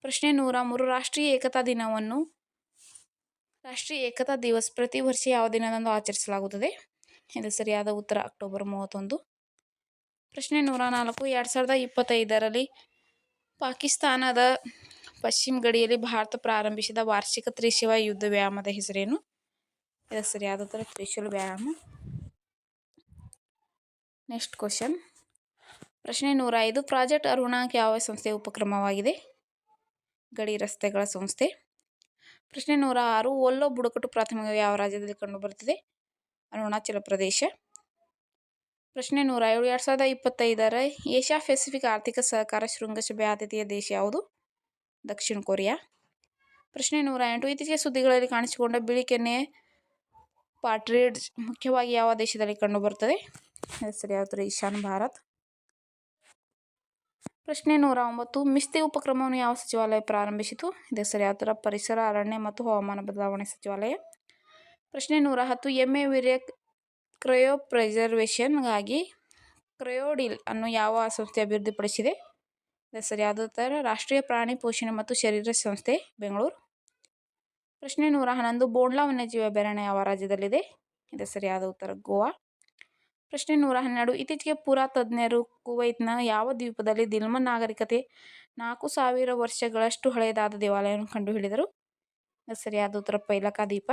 ಪ್ರಶ್ನೆ ನೂರ ಮೂರು. ರಾಷ್ಟ್ರೀಯ ಏಕತಾ ದಿನವನ್ನು ರಾಷ್ಟ್ರೀಯ ಏಕತಾ ದಿವಸ್ ಪ್ರತಿ ವರ್ಷ ಯಾವ ದಿನದಂದು ಆಚರಿಸಲಾಗುತ್ತದೆ? ಇದು ಸರಿಯಾದ ಉತ್ತರ. ಅಕ್ಟೋಬರ್ ಮೂವತ್ತೊಂದು. ಪ್ರಶ್ನೆ ನೂರ ನಾಲ್ಕು. ಎರಡು ಸಾವಿರದ ಇಪ್ಪತ್ತೈದರಲ್ಲಿ ಪಾಕಿಸ್ತಾನದ ಪಶ್ಚಿಮ ಗಡಿಯಲ್ಲಿ ಭಾರತ ಪ್ರಾರಂಭಿಸಿದ ವಾರ್ಷಿಕ ತ್ರಿಶಿವ ಯುದ್ಧ ವ್ಯಾಯಾಮದ ಹೆಸರೇನು? ಇದಕ್ಕೆ ಸರಿಯಾದ ಉತ್ತರ. ತ್ರಿಶೂಲ್ ವ್ಯಾಯಾಮ ನೆಕ್ಸ್ಟ್ ಕ್ವಶನ್ ಪ್ರಶ್ನೆ ನೂರ ಐದು, ಪ್ರಾಜೆಕ್ಟ್ ಅರುಣಾಕ್ ಯಾವ ಸಂಸ್ಥೆಯ ಉಪಕ್ರಮವಾಗಿದೆ? ಗಡಿ ರಸ್ತೆಗಳ ಸಂಸ್ಥೆ. ಪ್ರಶ್ನೆ ನೂರ ಆರು, ಒಲ್ಲೋ ಬುಡಕಟ್ಟು ಪ್ರಾಥಮಿಕ ಯಾವ ರಾಜ್ಯದಲ್ಲಿ ಕಂಡುಬರುತ್ತದೆ? ಅರುಣಾಚಲ ಪ್ರದೇಶ. ಪ್ರಶ್ನೆ ನೂರ ಏಳು, ಎರಡು ಸಾವಿರದ ಇಪ್ಪತ್ತೈದರ ಏಷ್ಯಾ ಪೆಸಿಫಿಕ್ ಆರ್ಥಿಕ ಸಹಕಾರ ಶೃಂಗಸಭೆ ಆದ್ಯತೆಯ ದೇಶ ಯಾವುದು? ದಕ್ಷಿಣ ಕೊರಿಯಾ. ಪ್ರಶ್ನೆ ನೂರ ಎಂಟು, ಇತ್ತೀಚೆಗೆ ಸುದ್ದಿಗಳಲ್ಲಿ ಕಾಣಿಸಿಕೊಂಡ ಬಿಳಿ ಕೆನೆ ಪಾಟ್ರಿಡ್ಜ್ ಮುಖ್ಯವಾಗಿ ಯಾವ ದೇಶದಲ್ಲಿ ಕಂಡುಬರುತ್ತದೆ? ಸರಿಯಾದ ಈಶಾನ್ಯ ಭಾರತ್. ಪ್ರಶ್ನೆ ನೂರ ಒಂಬತ್ತು ಮಿಸ್ತಿ ಉಪಕ್ರಮವನ್ನು ಯಾವ ಸಚಿವಾಲಯ ಪ್ರಾರಂಭಿಸಿತು? ಇದು ಉತ್ತರ ಪರಿಸರ, ಅರಣ್ಯ ಮತ್ತು ಹವಾಮಾನ ಬದಲಾವಣೆ ಸಚಿವಾಲಯ. ಪ್ರಶ್ನೆ ನೂರ ಹತ್ತು, ಎಮ್ಮೆ ವೀರ್ಯ ಕ್ರಯೋ ಪ್ರಿಸರ್ವೇಷನ್ಗಾಗಿ ಕ್ರಯೋಡಿಲ್ ಅನ್ನು ಯಾವ ಸಂಸ್ಥೆ ಅಭಿವೃದ್ಧಿಪಡಿಸಿದೆ? ಇದ ಸರಿಯಾದ ಉತ್ತರ, ರಾಷ್ಟ್ರೀಯ ಪ್ರಾಣಿ ಪೋಷಣೆ ಮತ್ತು ಶರೀರ ಸಂಸ್ಥೆ, ಬೆಂಗಳೂರು. ಪ್ರಶ್ನೆ ನೂರ ಹನ್ನೊಂದು, ಬೋಂಡ್ಲಾ ವನ್ಯಜೀವಿ ಅಭಯಾರಣ್ಯ ಯಾವ ರಾಜ್ಯದಲ್ಲಿದೆ? ಇದು ಸರಿಯಾದ ಉತ್ತರ, ಗೋವಾ. ಪ್ರಶ್ನೆ ನೂರ ಹನ್ನೆರಡು. ಇತ್ತೀಚೆಗೆ ಪುರಾತಜ್ಞರು ಕುವೈತ್ನ ಯಾವ ದ್ವೀಪದಲ್ಲಿ ದಿಲ್ಮ ನಾಗರಿಕತೆ ನಾಲ್ಕು ಸಾವಿರ ವರ್ಷಗಳಷ್ಟು ಹಳೆಯದಾದ ದೇವಾಲಯವನ್ನು ಕಂಡುಹಿಡಿದರು? ಸರಿಯಾದ ಉತ್ತರ ಪೈಲಕ ದ್ವೀಪ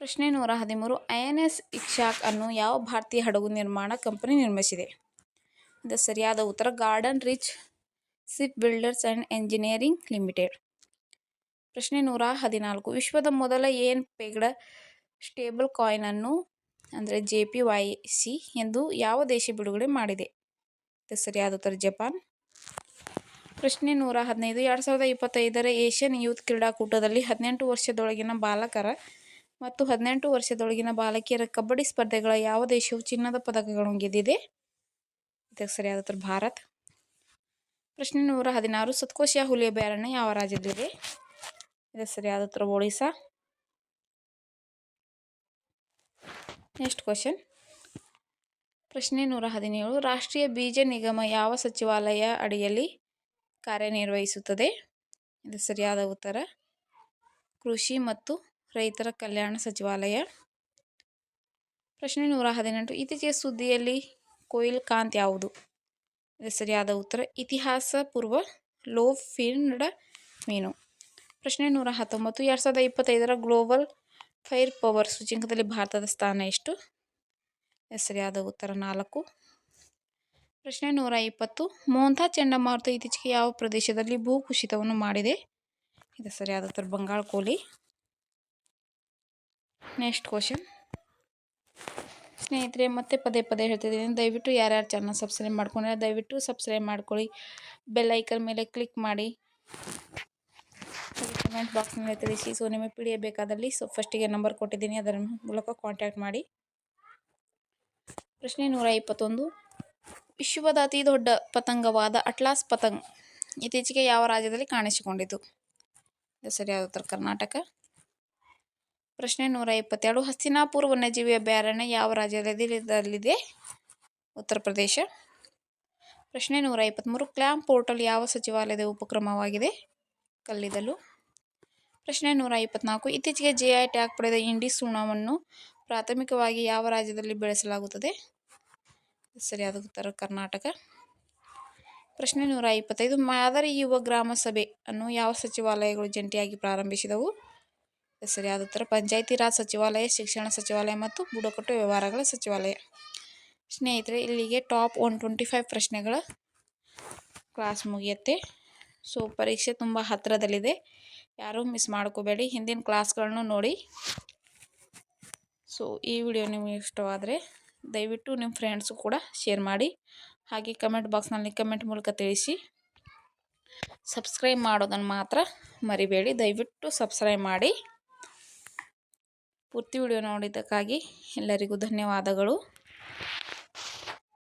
ಪ್ರಶ್ನೆ ನೂರ ಹದಿಮೂರು. ಐ ಎನ್ ಎಸ್ ಇಕ್ಷಾಕ್ ಅನ್ನು ಯಾವ ಭಾರತೀಯ ಹಡಗು ನಿರ್ಮಾಣ ಕಂಪನಿ ನಿರ್ಮಿಸಿದೆ? ಇದು ಸರಿಯಾದ ಉತ್ತರ. Garden reach ship builders and engineering limited. ಪ್ರಶ್ನೆ ನೂರ ಹದಿನಾಲ್ಕು. ವಿಶ್ವದ ಮೊದಲ ಏನ್ ಪೇಗ್ಡ ಸ್ಟೇಬಲ್ ಕಾಯಿನನ್ನು ಅಂದರೆ ಜೆ ಪಿ ವೈ ಸಿ ಎಂದು ಯಾವ ದೇಶ ಬಿಡುಗಡೆ ಮಾಡಿದೆ? ಸರಿಯಾದ ಉತ್ತರ ಜಪಾನ್. ಪ್ರಶ್ನೆ ನೂರ ಹದಿನೈದು, ಎರಡು ಸಾವಿರದ ಇಪ್ಪತ್ತೈದರ ಏಷ್ಯನ್ ಯೂತ್ ಕ್ರೀಡಾಕೂಟದಲ್ಲಿ ಹದಿನೆಂಟು ವರ್ಷದೊಳಗಿನ ಬಾಲಕರ ಮತ್ತು ಹದಿನೆಂಟು ವರ್ಷದೊಳಗಿನ ಬಾಲಕಿಯರ ಕಬಡ್ಡಿ ಸ್ಪರ್ಧೆಗಳ ಯಾವ ದೇಶವು ಚಿನ್ನದ ಪದಕಗಳನ್ನು ಗೆದ್ದಿದೆ ಇದಕ್ಕೆ ಸರಿಯಾದ ಉತ್ತರ ಭಾರತ್. ಪ್ರಶ್ನೆ ನೂರ ಹದಿನಾರು ಸತ್ಕೋಶಿಯ ಹುಲಿಯ ಅಭಯಾರಣ್ಯ ಯಾವ ರಾಜ್ಯದಲ್ಲಿದೆ? ಇದಕ್ಕೆ ಸರಿಯಾದ ಉತ್ತರ ಒಡಿಶಾ ನೆಕ್ಸ್ಟ್ ಕ್ವಶನ್ ಪ್ರಶ್ನೆ ನೂರ ಹದಿನೇಳು, ರಾಷ್ಟ್ರೀಯ ಬೀಜ ನಿಗಮ ಯಾವ ಸಚಿವಾಲಯ ಅಡಿಯಲ್ಲಿ ಕಾರ್ಯನಿರ್ವಹಿಸುತ್ತದೆ? ಇದು ಸರಿಯಾದ ಉತ್ತರ. ಕೃಷಿ ಮತ್ತು ರೈತರ ಕಲ್ಯಾಣ ಸಚಿವಾಲಯ. ಪ್ರಶ್ನೆ ನೂರ ಹದಿನೆಂಟು, ಇತ್ತೀಚೆಗೆ ಸುದ್ದಿಯಲ್ಲಿ ಕೊಯಿಲ್ ಕಾಂತ್ ಯಾವುದು? ಇದು ಸರಿಯಾದ ಉತ್ತರ. ಇತಿಹಾಸ ಪೂರ್ವ ಲೋ ಫಿನ್ಡ್ ಮೀನು. ಪ್ರಶ್ನೆ ನೂರ ಹತ್ತೊಂಬತ್ತು, ಎರಡು ಸಾವಿರದ ಇಪ್ಪತ್ತೈದರ ಗ್ಲೋಬಲ್ ಫೈರ್ ಪವರ್ ಸೂಚ್ಯಂಕದಲ್ಲಿ ಭಾರತದ ಸ್ಥಾನ ಎಷ್ಟು? ಸರಿಯಾದ ಉತ್ತರ ನಾಲ್ಕು. ಪ್ರಶ್ನೆ ನೂರ ಇಪ್ಪತ್ತು. ಮೋಂಥಾ ಚಂಡಮಾರುತ ಇತ್ತೀಚೆಗೆ ಯಾವ ಪ್ರದೇಶದಲ್ಲಿ ಭೂಕುಸಿತವನ್ನು ಮಾಡಿದೆ? ಇದು ಸರಿಯಾದ ಉತ್ತರ, ಬಂಗಾಳ ಕೋಲಿ ನೆಕ್ಸ್ಟ್ ಕ್ವಶನ್ ಸ್ನೇಹಿತರೆ, ಮತ್ತೆ ಪದೇ ಪದೇ ಹೇಳ್ತಿದ್ದೀನಿ. ದಯವಿಟ್ಟು ಯಾರ್ಯಾರು ಚಾನಲ್ ಸಬ್ಸ್ಕ್ರೈಬ್ ಮಾಡ್ಕೊಂಡ್ರೆ ದಯವಿಟ್ಟು ಸಬ್ಸ್ಕ್ರೈಬ್ ಮಾಡ್ಕೊಳ್ಳಿ. ಬೆಲ್ ಮೇಲೆ ಕ್ಲಿಕ್ ಮಾಡಿ. ಕಮೆಂಟ್ ಬಾಕ್ಸ್ನಲ್ಲಿ ತಿಳಿಸಿ. ಸೊ ನಿಮಗೆ ಪಿ ಡಿ ಬೇಕಾದಲ್ಲಿ ಸೊ ಫಸ್ಟಿಗೆ ನಂಬರ್ ಕೊಟ್ಟಿದ್ದೀನಿ. ಅದರ ಮೂಲಕ ಕಾಂಟ್ಯಾಕ್ಟ್ ಮಾಡಿ. ಪ್ರಶ್ನೆ ನೂರ ಇಪ್ಪತ್ತೊಂದು. ವಿಶ್ವದ ಅತಿ ದೊಡ್ಡ ಪತಂಗವಾದ ಅಟ್ಲಾಸ್ ಪತಂಗ್ ಇತ್ತೀಚೆಗೆ ಯಾವ ರಾಜ್ಯದಲ್ಲಿ ಕಾಣಿಸಿಕೊಂಡಿತು ಸರಿಯಾದ ಉತ್ತರ ಕರ್ನಾಟಕ. ಪ್ರಶ್ನೆ ನೂರ ಇಪ್ಪತ್ತೆರಡು. ಹಸ್ತಿನಾಪುರ ವನ್ಯಜೀವಿ ಅಭಯಾರಣ್ಯ ಯಾವ ರಾಜ್ಯದಲ್ಲಿದೆ ಉತ್ತರ ಪ್ರದೇಶ. ಪ್ರಶ್ನೆ ನೂರ ಇಪ್ಪತ್ತ್ಮೂರು. ಕ್ಲ್ಯಾಮ್ ಪೋರ್ಟಲ್ ಯಾವ ಸಚಿವಾಲಯದ ಉಪಕ್ರಮವಾಗಿದೆ? ಕಲ್ಲಿದಲು ಪ್ರಶ್ನೆ ನೂರ ಇಪ್ಪತ್ನಾಲ್ಕು. ಇತ್ತೀಚೆಗೆ ಜೆ ಐ ಟ್ಯಾಗ್ ಪಡೆದ ಇಂಡಿ ಸುಣ್ಣವನ್ನು ಪ್ರಾಥಮಿಕವಾಗಿ ಯಾವ ರಾಜ್ಯದಲ್ಲಿ ಬೆಳೆಸಲಾಗುತ್ತದೆ? ಸರಿಯಾದ ಉತ್ತರ ಕರ್ನಾಟಕ. ಪ್ರಶ್ನೆ ನೂರ ಇಪ್ಪತ್ತೈದು. ಮಾದರಿ ಯುವ ಗ್ರಾಮ ಸಭೆ ಅನ್ನು ಯಾವ ಸಚಿವಾಲಯಗಳು ಜಂಟಿಯಾಗಿ ಪ್ರಾರಂಭಿಸಿದವು? ಸರಿಯಾದ ಉತ್ತರ. ಪಂಚಾಯಿತಿ ರಾಜ್ ಸಚಿವಾಲಯ, ಶಿಕ್ಷಣ ಸಚಿವಾಲಯ ಮತ್ತು ಬುಡಕಟ್ಟು ವ್ಯವಹಾರಗಳ ಸಚಿವಾಲಯ. ಸ್ನೇಹಿತರೆ, ಇಲ್ಲಿಗೆ ಟಾಪ್ ಒನ್ ಟ್ವೆಂಟಿ ಫೈವ್ ಪ್ರಶ್ನೆಗಳ ಕ್ಲಾಸ್ ಮುಗಿಯುತ್ತೆ. ಸೊ ಪರೀಕ್ಷೆ ತುಂಬ ಹತ್ತಿರದಲ್ಲಿದೆ ಯಾರೂ ಮಿಸ್ ಮಾಡ್ಕೋಬೇಡಿ. ಹಿಂದಿನ ಕ್ಲಾಸ್ಗಳನ್ನು ನೋಡಿ. ಸೊ ಈ ವಿಡಿಯೋ ನಿಮಗೆ ಇಷ್ಟವಾದರೆ ದಯವಿಟ್ಟು ನಿಮ್ಮ ಫ್ರೆಂಡ್ಸು ಕೂಡ ಶೇರ್ ಮಾಡಿ. ಹಾಗೆ ಕಮೆಂಟ್ ಬಾಕ್ಸ್ನಲ್ಲಿ ಕಮೆಂಟ್ ಮೂಲಕ ತಿಳಿಸಿ. ಸಬ್ಸ್ಕ್ರೈಬ್ ಮಾಡೋದನ್ನು ಮಾತ್ರ ಮರಿಬೇಡಿ. ದಯವಿಟ್ಟು ಸಬ್ಸ್ಕ್ರೈಬ್ ಮಾಡಿ. ಪೂರ್ತಿ ವಿಡಿಯೋ ನೋಡಿದ್ದಕ್ಕಾಗಿ ಎಲ್ಲರಿಗೂ ಧನ್ಯವಾದಗಳು.